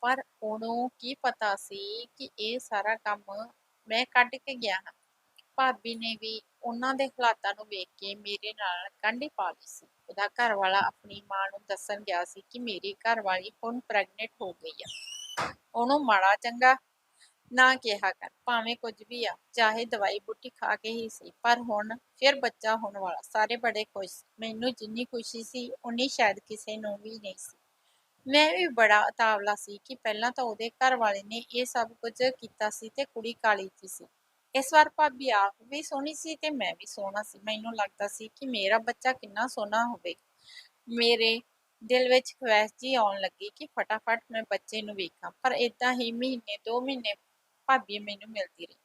ਪਰ ਉਹਨੂੰ ਕੀ ਪਤਾ ਸੀ ਕਿ ਇਹ ਸਾਰਾ ਕੰਮ ਮੈਂ ਕੱਢ ਕੇ ਗਿਆ ਹਾਂ। ਭਾਬੀ ਨੇ ਵੀ ਉਹਨਾਂ ਦੇ ਹਾਲਾਤਾਂ ਨੂੰ ਵੇਖ ਕੇ ਮੇਰੇ ਨਾਲ ਕਾਂਢੀ ਪਾ ਲਈ ਸੀ। ਉਹਦਾ ਘਰ ਵਾਲਾ ਆਪਣੀ ਮਾਂ ਨੂੰ ਦੱਸਣ ਗਿਆ ਸੀ ਕਿ ਮੇਰੀ ਘਰ ਵਾਲੀ ਹੁਣ ਪ੍ਰੈਗਨੈਂਟ ਹੋ ਗਈ ਆ। ਉਹਨੂੰ ਮਾੜਾ ਚੰਗਾ ਨਾ ਕਿਹਾ ਕਰ, ਭਾਵੇਂ ਕੁਝ ਵੀ ਆ, ਚਾਹੇ ਦਵਾਈ ਬੂਟੀ ਖਾ ਕੇ ਹੀ ਸੀ, ਪਰ ਹੁਣ ਫਿਰ ਬੱਚਾ ਹੋਣ ਵਾਲਾ, ਸਾਰੇ ਬੜੇ ਖੁਸ਼। ਸੀ। ਮੈਨੂੰ ਜਿੰਨੀ ਖੁਸ਼ੀ ਸੀ, ਉਨੀ ਸ਼ਾਇਦ ਕਿਸੇ ਨੂੰ ਵੀ ਨਹੀਂ ਸੀ। ਮੈਂ ਵੀ ਬੜਾ ਉਤਾਵਲਾ ਸੀ ਕਿ ਪਹਿਲਾਂ ਤਾਂ ਉਹਦੇ ਘਰ ਵਾਲੇ ਨੇ ਇਹ ਸਭ ਕੁਝ ਕੀਤਾ ਸੀ ਤੇ ਕੁੜੀ ਕਾਲੀ ਜੀ ਸੀ। ਇਸ ਵਾਰ ਭਾਬੀ ਆਪ ਵੀ ਸੋਹਣੀ ਸੀ ਤੇ ਮੈਂ ਵੀ ਸੋਹਣਾ ਸੀ। ਮੈਨੂੰ ਲੱਗਦਾ ਸੀ ਕਿ ਮੇਰਾ ਬੱਚਾ ਕਿੰਨਾ ਸੋਹਣਾ ਹੋਵੇ। ਮੇਰੇ ਦਿਲ ਵਿੱਚ ਖੁਆਇਸ਼ ਜੀ ਆਉਣ ਲੱਗੀ ਕਿ ਫਟਾਫਟ ਮੈਂ ਬੱਚੇ ਨੂੰ ਵੇਖਾਂ, ਪਰ ਇਦਾਂ ਹੀ ਮਹੀਨੇ, ਦੋ ਮਹੀਨੇ ਭਾਬੀ ਮੈਨੂੰ ਮਿਲਦੀ ਰਹੀ।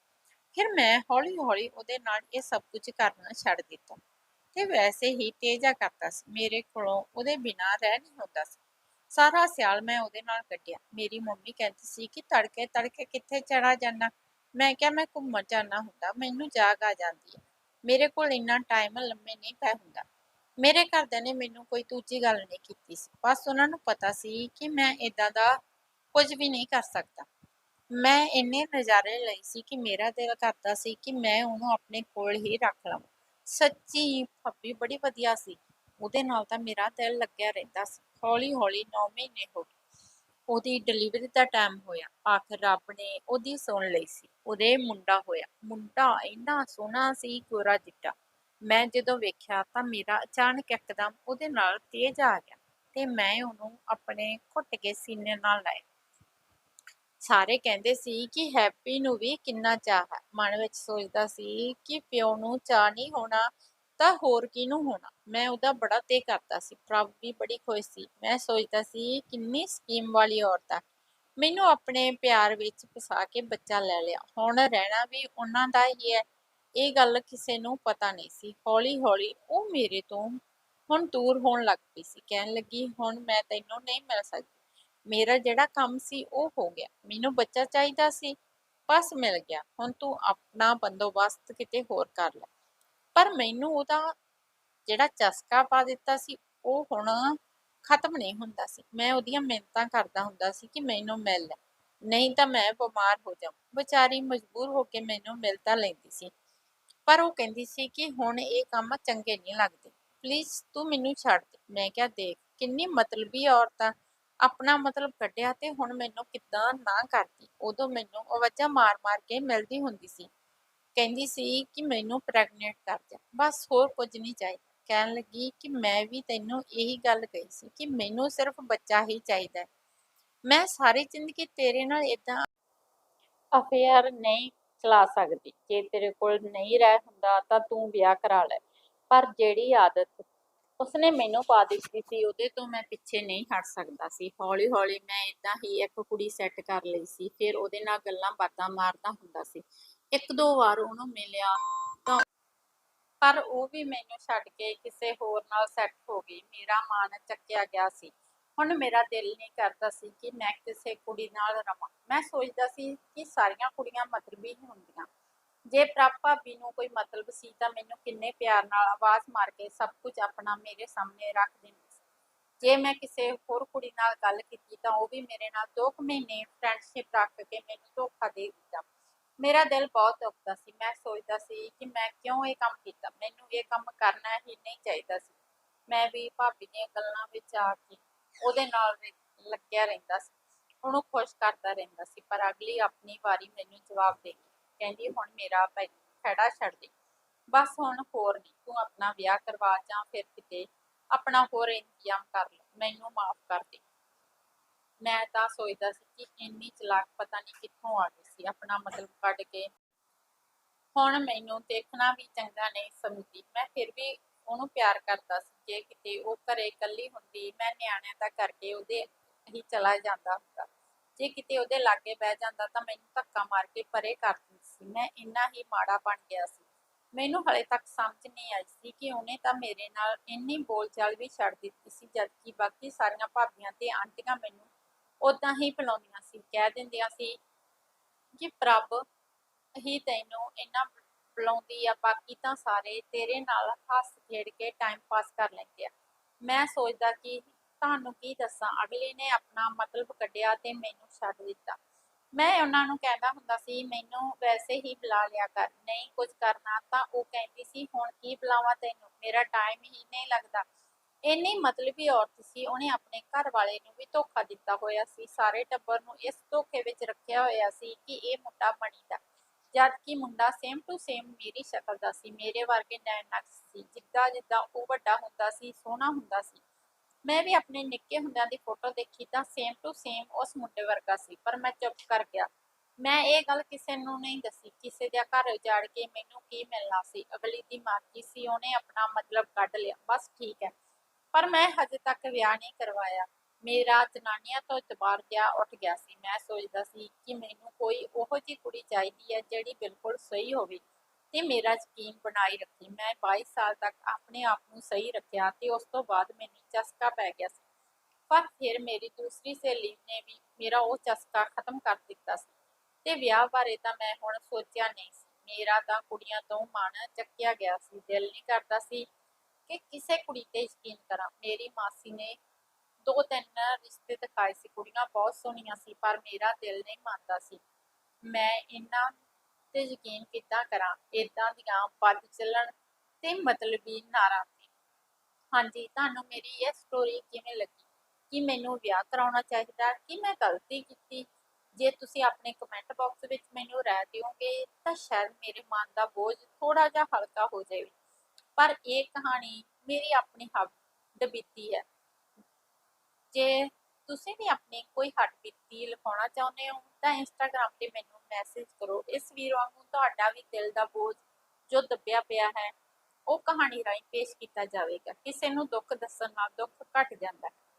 ਫਿਰ ਮੈਂ ਹੌਲੀ ਹੌਲੀ ਉਹਦੇ ਨਾਲ ਇਹ ਸਭ ਕੁਝ ਕਰਨਾ ਛੱਡ ਦਿੱਤਾ। ਤੇ ਵੈਸੇ ਹੀ ਤੇਜਾ ਕਰਦਾ ਸੀ। ਮੇਰੇ ਕੋਲੋਂ ਉਹਦੇ ਬਿਨਾਂ ਰਹਿ ਨਹੀਂ ਹੁੰਦਾ ਸੀ। ਸਾਰਾ ਸਿਆਲ ਮੈਂ ਉਹਦੇ ਨਾਲ ਕੱਟਿਆ ਮੇਰੀ ਮੰਮੀ ਕਹਿੰਦੀ ਸੀ ਕਿ ਤੜਕੇ ਤੜਕੇ ਕਿੱਥੇ ਚੜਾ ਜਾਣਾ ਮੈਂ ਕਿਹਾ, ਮੈਂ ਘੁੰਮਣ ਜਾਣਾ ਹੁੰਦਾ, ਮੈਨੂੰ ਜਾਗ ਆ ਜਾਂਦੀ ਹੈ। ਮੇਰੇ ਕੋਲ ਇੰਨਾ ਟਾਈਮ ਲੰਮੇ ਨਹੀਂ ਪੈ ਹੁੰਦਾ। ਮੇਰੇ ਘਰਦਿਆਂ ਨੇ ਮੈਨੂੰ ਕੋਈ ਦੂਜੀ ਗੱਲ ਨਹੀਂ ਕੀਤੀ ਸੀ। ਬਸ ਉਹਨਾਂ ਨੂੰ ਪਤਾ ਸੀ ਕਿ ਮੈਂ ਇਦਾਂ ਦਾ ਕੁਝ ਵੀ ਨਹੀਂ ਕਰ ਸਕਦਾ। ਮੈਂ ਇੰਨੇ ਨਜ਼ਾਰੇ ਲਈ ਸੀ ਕਿ ਮੇਰਾ ਦਿਲ ਕਰਦਾ ਸੀ ਕਿ ਮੈਂ ਉਹਨੂੰ ਆਪਣੇ ਕੋਲ ਹੀ ਰੱਖ ਲਵਾਂ। ਸੱਚੀ, ਭਾਬੀ ਬੜੀ ਵਧੀਆ ਸੀ। ਉਹਦੇ ਨਾਲ ਤਾਂ ਮੇਰਾ ਦਿਲ ਲੱਗਿਆ ਰਹਿੰਦਾ ਸੀ। ਹੌਲੀ ਹੌਲੀ 9 ਮਹੀਨੇ ਹੋ ਗਏ। ਉਹਦੀ ਡਿਲੀਵਰੀ ਦਾ ਟਾਈਮ ਹੋਇਆ। ਆਖਰ ਰੱਬ ਨੇ ਉਹਦੀ ਸੁਣ ਲਈ ਸੀ। ਉਹਦੇ ਮੁੰਡਾ ਹੋਇਆ। ਮੁੰਡਾ ਇੰਨਾ ਸੋਹਣਾ ਸੀ, ਗੋਰਾ ਚਿੱਟਾ। ਮੈਂ ਜਦੋਂ ਵੇਖਿਆ ਤਾਂ ਮੇਰਾ ਅਚਾਨਕ ਇੱਕਦਮ ਉਹਦੇ ਨਾਲ ਤੇਜ ਆ ਗਿਆ ਤੇ ਮੈਂ ਉਹਨੂੰ ਆਪਣੇ ਘੁੱਟ ਕੇ ਸੀਨੇ ਨਾਲ ਲਾਇਆ। ਸਾਰੇ ਕਹਿੰਦੇ ਸੀ ਕਿ ਹੈਪੀ ਨੂੰ ਵੀ ਕਿੰਨਾ ਚਾਹ ਹੈ। ਮਨ ਵਿੱਚ ਸੋਚਦਾ ਸੀ ਕਿ ਪਿਓ ਨੂੰ ਚਾਹ ਨਹੀਂ ਹੋਣਾ ਤਾਂ ਹੋਰ ਕਿਹਨੂੰ ਹੋਣਾ। ਮੈਂ ਉਹਦਾ ਬੜਾ ਤੇ ਕਰਦਾ ਸੀ, ਪ੍ਰਭ ਵੀ ਬੜੀ ਖੁਸ਼ ਸੀ। ਮੈਂ ਸੋਚਦਾ ਸੀ, ਕਿੰਨੀ ਸਕੀਮ ਵਾਲੀ ਔਰਤ ਆ। ਮੈਨੂੰ ਆਪਣੇ ਪਿਆਰ ਵਿੱਚ ਫਸਾ ਕੇ ਬੱਚਾ ਲੈ ਲਿਆ। ਹੁਣ ਰਹਿਣਾ ਵੀ ਉਹਨਾਂ ਦਾ ਹੀ ਹੈ। ਇਹ ਗੱਲ ਕਿਸੇ ਨੂੰ ਪਤਾ ਨਹੀਂ ਸੀ। ਹੌਲੀ ਹੌਲੀ ਉਹ ਮੇਰੇ ਤੋਂ ਹੁਣ ਦੂਰ ਹੋਣ ਲੱਗ ਪਈ ਸੀ। ਕਹਿਣ ਲੱਗੀ, ਹੁਣ ਮੈਂ ਤੈਨੂੰ ਨਹੀਂ ਮਿਲ ਸਕਦੀ। ਮੇਰਾ ਜਿਹੜਾ ਕੰਮ ਸੀ, ਉਹ ਹੋ ਗਿਆ। ਮੈਨੂੰ ਬੱਚਾ ਚਾਹੀਦਾ ਸੀ, ਬਸ ਮਿਲ ਗਿਆ। ਹੁਣ ਤੂੰ ਆਪਣਾ ਬੰਦੋਬਸਤ ਕਿਤੇ ਹੋਰ ਕਰ ਲੈ। ਪਰ ਮੈਨੂੰ ਉਹਦਾ ਜਿਹੜਾ ਚਸਕਾ ਪਾ ਦਿੱਤਾ ਸੀ, ਉਹ ਹੁਣ ਖਤਮ ਨਹੀਂ ਹੁੰਦਾ ਸੀ। ਮੈਂ ਉਹਦੀਆਂ ਮਿਹਨਤਾਂ ਕਰਦਾ ਹੁੰਦਾ ਸੀ ਕਿ ਮੈਨੂੰ ਮਿਲ ਲੈ। ਨਹੀਂ ਤਾਂ ਮੈਂ ਬਿਮਾਰ ਹੋ ਜਾਵਾਂ ਵਿਚਾਰੀ ਮਜਬੂਰ ਹੋ ਕੇ ਮੈਨੂੰ ਮਿਲ ਲੈਂਦੀ ਸੀ। ਪਰ ਉਹ ਕਹਿੰਦੀ ਸੀ ਕਿ ਹੁਣ ਇਹ ਕੰਮ ਚੰਗੇ ਨਹੀਂ ਲੱਗਦੇ। ਪਲੀਜ਼ ਤੂੰ ਮੈਨੂੰ ਛੱਡ ਦੇ। ਮੈਂ ਕਿਹਾ, ਦੇਖ, ਕਿੰਨੀ ਮਤਲਬੀ ਔਰਤ ਆ। ਆਪਣਾ ਮਤਲਬ ਕੱਢਿਆ ਤੇ ਹੁਣ ਮੈਨੂੰ ਕਿੱਦਾਂ ਨਾ ਕਰਦੀ। ਉਦੋਂ ਮੈਨੂੰ ਆਵਾਜ਼ਾਂ ਮਾਰ-ਮਾਰ ਕੇ ਮਿਲਦੀ ਹੁੰਦੀ ਸੀ। ਕਹਿੰਦੀ ਸੀ ਕਿ ਮੈਨੂੰ ਪ੍ਰੈਗਨੈਂਟ ਕਰ ਜਾ ਬਸ ਹੋਰ ਕੁਝ ਨਹੀਂ ਚਾਹੀਦਾ ਕਹਿਣ ਲੱਗੀ ਕਿ ਮੈਂ ਵੀ ਤੈਨੂੰ ਇਹੀ ਗੱਲ ਕਹੀ ਸੀ ਕਿ ਮੈਨੂੰ ਸਿਰਫ ਬੱਚਾ ਹੀ ਚਾਹੀਦਾ ਮੈਂ ਸਾਰੀ ਜ਼ਿੰਦਗੀ ਤੇਰੇ ਨਾਲ ਇਦਾਂ ਅਫੇਅਰ ਨਹੀਂ ਚਲਾ ਸਕਦੀ। ਜੇ ਤੇਰੇ ਕੋਲ ਨਹੀਂ ਰਹਿ ਹੁੰਦਾ ਤਾਂ ਤੂੰ ਵਿਆਹ ਕਰਾ ਲੈ। ਪਰ ਜਿਹੜੀ ਆਦਤ ਉਸਨੇ ਮੈਨੂੰ ਪਾ ਦਿੱਤੀ ਸੀ, ਉਹਦੇ ਤੋਂ ਮੈਂ ਪਿੱਛੇ ਨਹੀਂ ਹਟ ਸਕਦਾ ਸੀ। ਹੌਲੀ ਹੌਲੀ ਮੈਂ ਇਦਾਂ ਹੀ ਇੱਕ ਕੁੜੀ ਸੈੱਟ ਕਰ ਲਈ ਸੀ। ਫਿਰ ਉਹਦੇ ਨਾਲ ਗੱਲਾਂ ਬਾਤਾਂ ਮਾਰਦਾ ਹੁੰਦਾ ਸੀ। ਇੱਕ ਦੋ ਵਾਰ ਉਹਨੂੰ ਮਿਲਿਆ ਤਾਂ ਪਰ ਉਹ ਵੀ ਮੈਨੂੰ ਛੱਡ ਕੇ ਕਿਸੇ ਹੋਰ ਨਾਲ ਸੈੱਟ ਹੋ ਗਈ। ਮੇਰਾ ਮਨ ਚੱਕਿਆ ਗਿਆ ਸੀ। ਹੁਣ ਮੇਰਾ ਦਿਲ ਨਹੀਂ ਕਰਦਾ ਸੀ ਕਿ ਮੈਂ ਕਿਸੇ ਕੁੜੀ ਨਾਲ ਰਵਾਂ। ਮੈਂ ਸੋਚਦਾ ਸੀ ਕਿ ਸਾਰੀਆਂ ਕੁੜੀਆਂ ਮਤਲਬੀ ਹੁੰਦੀਆਂ। ਜੇ ਪ੍ਰਭ ਭਾਬੀ ਨੂੰ ਕੋਈ ਮਤਲਬ ਸੀ ਤਾਂ ਮੈਨੂੰ ਕਿੰਨੇ ਪਿਆਰ ਨਾਲ ਆਵਾਜ਼ ਮਾਰ ਕੇ ਸਭ ਕੁਝ ਆਪਣਾ ਮੇਰੇ ਸਾਹਮਣੇ ਰੱਖ ਦਿੰਦੀ ਸੀ। ਜੇ ਮੈਂ ਕਿਸੇ ਹੋਰ ਕੁੜੀ ਨਾਲ ਗੱਲ ਕੀਤੀ ਤਾਂ ਉਹ ਵੀ ਮੇਰੇ ਨਾਲ 2 ਮਹੀਨੇ ਫਰੈਂਡਸ਼ਿਪ ਰੱਖ ਕੇ ਮੈਨੂੰ ਧੋਖਾ ਦੇ ਦਿੱਤਾ ਮੇਰਾ ਦਿਲ ਬਹੁਤ ਦੁਖਦਾ ਸੀ। ਮੈਂ ਸੋਚਦਾ ਸੀ ਕਿ ਮੈਂ ਕਿਉਂ ਇਹ ਕੰਮ ਕੀਤਾ? ਮੈਨੂੰ ਇਹ ਕੰਮ ਕਰਨਾ ਹੀ ਨਹੀਂ ਚਾਹੀਦਾ ਸੀ। ਮੈਂ ਵੀ ਭਾਬੀ ਦੀਆਂ ਗੱਲਾਂ ਵਿੱਚ ਆ ਕੇ ਉਹਦੇ ਨਾਲ ਲੱਗਿਆ ਰਹਿੰਦਾ ਸੀ। ਉਹਨੂੰ ਖੁਸ਼ ਕਰਦਾ ਰਹਿੰਦਾ ਸੀ, ਪਰ ਅਗਲੀ ਆਪਣੀ ਵਾਰੀ ਮੈਨੂੰ ਜਵਾਬ ਦੇ ਕਹਿੰਦੀ, ਹੁਣ ਮੇਰਾ ਪੈ- ਖਹਿੜਾ ਛੱਡ ਦੇ। ਬਸ ਹੁਣ ਹੋਰ ਨਹੀਂ। ਤੂੰ ਆਪਣਾ ਵਿਆਹ ਕਰਵਾ ਜਾਂ ਫਿਰ ਕਿਤੇ ਆਪਣਾ ਹੋਰ ਇੰਤਜ਼ਾਮ ਕਰ ਲੈ। ਮੈਨੂੰ ਮਾਫ ਕਰ ਦੇ। ਮੈਂ ਤਾਂ ਸੋਚਦਾ ਸੀ ਕਿ ਇੰਨੀ ਚਲਾਕ ਪਤਾ ਨਹੀਂ ਕਿੱਥੋਂ ਆ ਗਈ। ਸੀ ਆਪਣਾ ਮਤਲਬ ਕੱਢ ਕੇ। ਹੁਣ ਮੈਨੂੰ ਦੇਖਣਾ ਵੀ ਚੰਗਾ ਨਹੀਂ ਸਮਝਦੀ। ਮੈਂ ਫਿਰ ਵੀ ਉਹਨੂੰ ਪਿਆਰ ਕਰਦਾ ਸੀ ਜੇ ਕਿਤੇ ਉਹ ਘਰੇ ਇਕੱਲੀ ਹੁੰਦੀ, ਮੈਂ ਨਿਆਣਿਆਂ ਦਾ ਕਰਕੇ ਉਹਦੇ ਹੀ ਚਲਾ ਜਾਂਦਾ ਹੁੰਦਾ। ਜੇ ਕਿਤੇ ਉਹਦੇ ਲਾਗੇ ਬਹਿ ਜਾਂਦਾ ਤਾਂ ਮੈਨੂੰ ਧੱਕਾ ਮਾਰ ਕੇ ਪਰੇ ਕਰ ਦਿੰਦੀ ਸੀ। ਮੈਂ ਇੰਨਾ ਹੀ ਮਾੜਾ ਬਣ ਗਿਆ ਸੀ। ਮੈਨੂੰ ਹਲੇ ਤੱਕ ਸਮਝ ਨਹੀਂ ਆਈ ਸੀ ਕਿ ਉਹਨੇ ਤਾਂ ਮੇਰੇ ਨਾਲ ਇੰਨੀ ਬੋਲਚਾਲ ਵੀ ਛੱਡ ਦਿੱਤੀ ਸੀ, ਜਦਕਿ ਬਾਕੀ ਸਾਰੀਆਂ ਭਾਬੀਆਂ ਤੇ ਆਂਟੀਆਂ ਮੈਨੂੰ ਉਦਾਂ ਹੀ ਬੁਲਾਉਂਦੀਆਂ ਸੀ। ਕਹਿ ਦਿੰਦੀਆਂ ਸੀ ਕਿ ਪ੍ਰਭ ਹੀ ਤੈਨੂੰ ਇੰਨਾ ਬੁਲਾਉਂਦੀ ਆ, ਬਾਕੀ ਤਾਂ ਸਾਰੇ ਤੇਰੇ ਨਾਲ ਹੱਸ ਖੇਡ ਕੇ ਟਾਈਮ ਪਾਸ ਕਰ ਲੈਂਦੇ ਆ। ਮੈਂ ਸੋਚਦਾ ਕਿ ਤੁਹਾਨੂੰ ਕੀ ਦੱਸਾਂ, ਅਗਲੇ ਨੇ ਆਪਣਾ ਮਤਲਬ ਕੱਢਿਆ ਤੇ ਮੈਨੂੰ ਛੱਡ ਦਿੱਤਾ। ਮੈਂ ਉਹਨਾਂ ਨੂੰ ਕਹਿੰਦਾ ਹੁੰਦਾ ਸੀ, ਮੈਨੂੰ ਵੈਸੇ ਹੀ ਬੁਲਾ ਲਿਆ ਕਰ, ਨਹੀਂ ਕੁਝ ਕਰਨਾ। ਤਾਂ ਉਹ ਕਹਿੰਦੀ ਸੀ, ਹੁਣ ਕੀ ਬੁਲਾਵਾਂ ਤੈਨੂੰ? ਮੇਰਾ ਟਾਈਮ ਹੀ ਨਹੀਂ ਲੱਗਦਾ। ਇੰਨੀ ਮਤਲਬੀ ਔਰਤ ਸੀ, ਉਹਨੇ ਆਪਣੇ ਘਰ ਵਾਲੇ ਨੂੰ ਵੀ ਧੋਖਾ ਦਿੱਤਾ ਹੋਇਆ ਸੀ। ਸਾਰੇ ਟੱਬਰ ਨੂੰ ਇਸ ਧੋਖੇ ਵਿੱਚ ਰੱਖਿਆ ਹੋਇਆ ਸੀ ਕਿ ਇਹ ਮੁੰਡਾ ਬਣੀ ਦਾ। ਜਦ ਕਿ ਮੁੰਡਾ ਸੇਮ ਟੂ ਸੇਮ ਮੇਰੀ ਸ਼ਕਲ ਦਾ ਸੀ, ਮੇਰੇ ਵਰਗੇ ਨੈਣ ਸੀ, ਜਿੱਦਾਂ ਜਿੱਦਾਂ ਉਹ ਵੱਡਾ ਹੁੰਦਾ ਸੀ, ਸੋਹਣਾ ਹੁੰਦਾ ਸੀ। ਮੈਂ ਵੀ ਆਪਣੇ ਨਿੱਕੇ ਹੁੰਦਿਆਂ ਦੀ ਫੋਟੋ ਦੇਖੀ ਤਾਂ ਸੇਮ ਟੂ ਸੇਮ ਉਸ ਮੁੰਡੇ ਵਰਗਾ ਸੀ, ਪਰ ਮੈਂ ਚੁੱਪ ਕਰ ਗਿਆ। ਮੈਂ ਇਹ ਗੱਲ ਕਿਸੇ ਨੂੰ ਨਹੀਂ ਦੱਸੀ, ਕਿਸੇ ਦੇ ਘਰ ਉਜਾੜ ਕੇ ਮੈਨੂੰ ਕੀ ਮਿਲਣਾ ਸੀ। ਅਗਲੀ ਦੀ ਮਰਜ਼ੀ ਸੀ, ਉਹਨੇ ਆਪਣਾ ਮਤਲਬ ਕੱਢ ਲਿਆ, ਬਸ ਠੀਕ ਹੈ। ਪਰ ਮੈਂ ਹਜੇ ਤੱਕ ਵਿਆਹ ਨਹੀਂ ਕਰਵਾਇਆ। ਮੇਰਾ ਜਨਾਨੀਆਂ ਤੋਂ ਇਤਬਾਰ ਜਿਹਾ ਉੱਠ ਗਿਆ ਸੀ। ਮੈਂ ਸੋਚਦਾ ਸੀ ਕਿ ਮੈਨੂੰ ਕੋਈ ਉਹੋ ਜਿਹੀ ਕੁੜੀ ਚਾਹੀਦੀ ਹੈ ਜਿਹੜੀ ਬਿਲਕੁਲ ਸਹੀ ਹੋਵੇ ਤੇ ਮੇਰਾ ਯਕੀਨ ਬਣਾਈ ਰੱਖੇ। ਮੈਂ 22 ਸਾਲ ਤੱਕ ਆਪਣੇ ਆਪ ਨੂੰ ਸਹੀ ਰੱਖਿਆ ਤੇ ਉਸ ਤੋਂ ਬਾਅਦ ਮੈਨੂੰ ਚਸਕਾ ਪੈ ਗਿਆ ਸੀ। ਪਰ ਫਿਰ ਮੇਰੀ ਦੂਸਰੀ ਸਹੇਲੀ ਨੇ ਵੀ ਮੇਰਾ ਉਹ ਚਸਕਾ ਖਤਮ ਕਰ ਦਿੱਤਾ ਸੀ ਤੇ ਵਿਆਹ ਬਾਰੇ ਤਾਂ ਮੈਂ ਹੁਣ ਸੋਚਿਆ ਨਹੀਂ ਸੀ। ਮੇਰਾ ਤਾਂ ਕੁੜੀਆਂ ਤੋਂ ਮਨ ਚੱਕਿਆ ਗਿਆ ਸੀ। ਦਿਲ ਨਹੀਂ ਕਰਦਾ ਸੀ ਕਿ ਕਿਸੇ ਕੁੜੀ ਤੇ ਯਕੀਨ ਕਰਾਂ। ਮੇਰੀ ਮਾਸੀ ਨੇ ਦੋ ਤਿੰਨ ਰਿਸ਼ਤੇ ਦਿਖਾਏ ਸੀ। ਕੁੜੀਆਂ ਬਹੁਤ ਸੋਹਣੀਆਂ ਸੀ, ਪਰ ਮੇਰਾ ਦਿਲ ਨਹੀਂ ਮੰਨਦਾ ਸੀ। ਮੈਂ ਇਹਨਾਂ ਤੇ ਯਕੀਨ ਕਿੱਦਾਂ ਕਰਾਂ? ਇਦਾਂ ਦੀਆਂ ਵੱਧ ਚੱਲਣ ਤੇ ਮਤਲਬੀ ਨਾਰਾਂ ਤੇ। ਹਾਂਜੀ, ਤੁਹਾਨੂੰ ਮੇਰੀ ਇਹ ਸਟੋਰੀ ਕਿਵੇਂ ਲੱਗੀ? ਕਿ ਮੈਨੂੰ ਵਿਆਹ ਕਰਾਉਣਾ ਚਾਹੀਦਾ? ਕਿ ਮੈਂ ਗਲਤੀ ਕੀਤੀ? ਜੇ ਤੁਸੀਂ ਆਪਣੇ ਕਮੈਂਟ ਬਾਕਸ ਵਿੱਚ ਮੈਨੂੰ ਰਾਏ ਦਿਓਗੇ, ਤਾਂ ਸ਼ਾਇਦ ਮੇਰੇ ਮਨ ਦਾ ਬੋਝ ਥੋੜਾ ਜਿਹਾ ਹਲਕਾ ਹੋ ਜਾਵੇ। ਪਰ ਇਹ ਕਹਾਣੀ ਮੇਰੀ ਆਪਣੀ ਹੱਡ ਬੀਤੀ ਹੈ। ਜੇ ਤੁਸੀਂ ਵੀ ਆਪਣੀ ਕੋਈ ਹੱਡ ਬੀਤੀ ਲਿਖਾਉਣਾ ਚਾਹੁੰਦੇ ਹੋ, ਤਾਂ ਇੰਸਟਾਗ੍ਰam ਤੇ ਮੈਨੂੰ ਮੈਸੇਜ ਕਰੋ। ਇਸ ਵੀਰ ਵਾਂਗੂ ਤੁਹਾਡਾ ਵੀ ਦਿਲ ਦਾ ਬੋਝ ਜੋ ਦੱਬਿਆ ਪਿਆ ਹੈ, ਉਹ ਕਹਾਣੀ ਰਾਹੀਂ ਪੇਸ਼ ਕੀਤਾ ਜਾਵੇਗਾ। ਕਿਸੇ ਨੂੰ ਦੁੱਖ ਦੱਸਣ ਨਾਲ ਦੁੱਖ ਘਟ ਜਾਂਦਾ ਹੈ।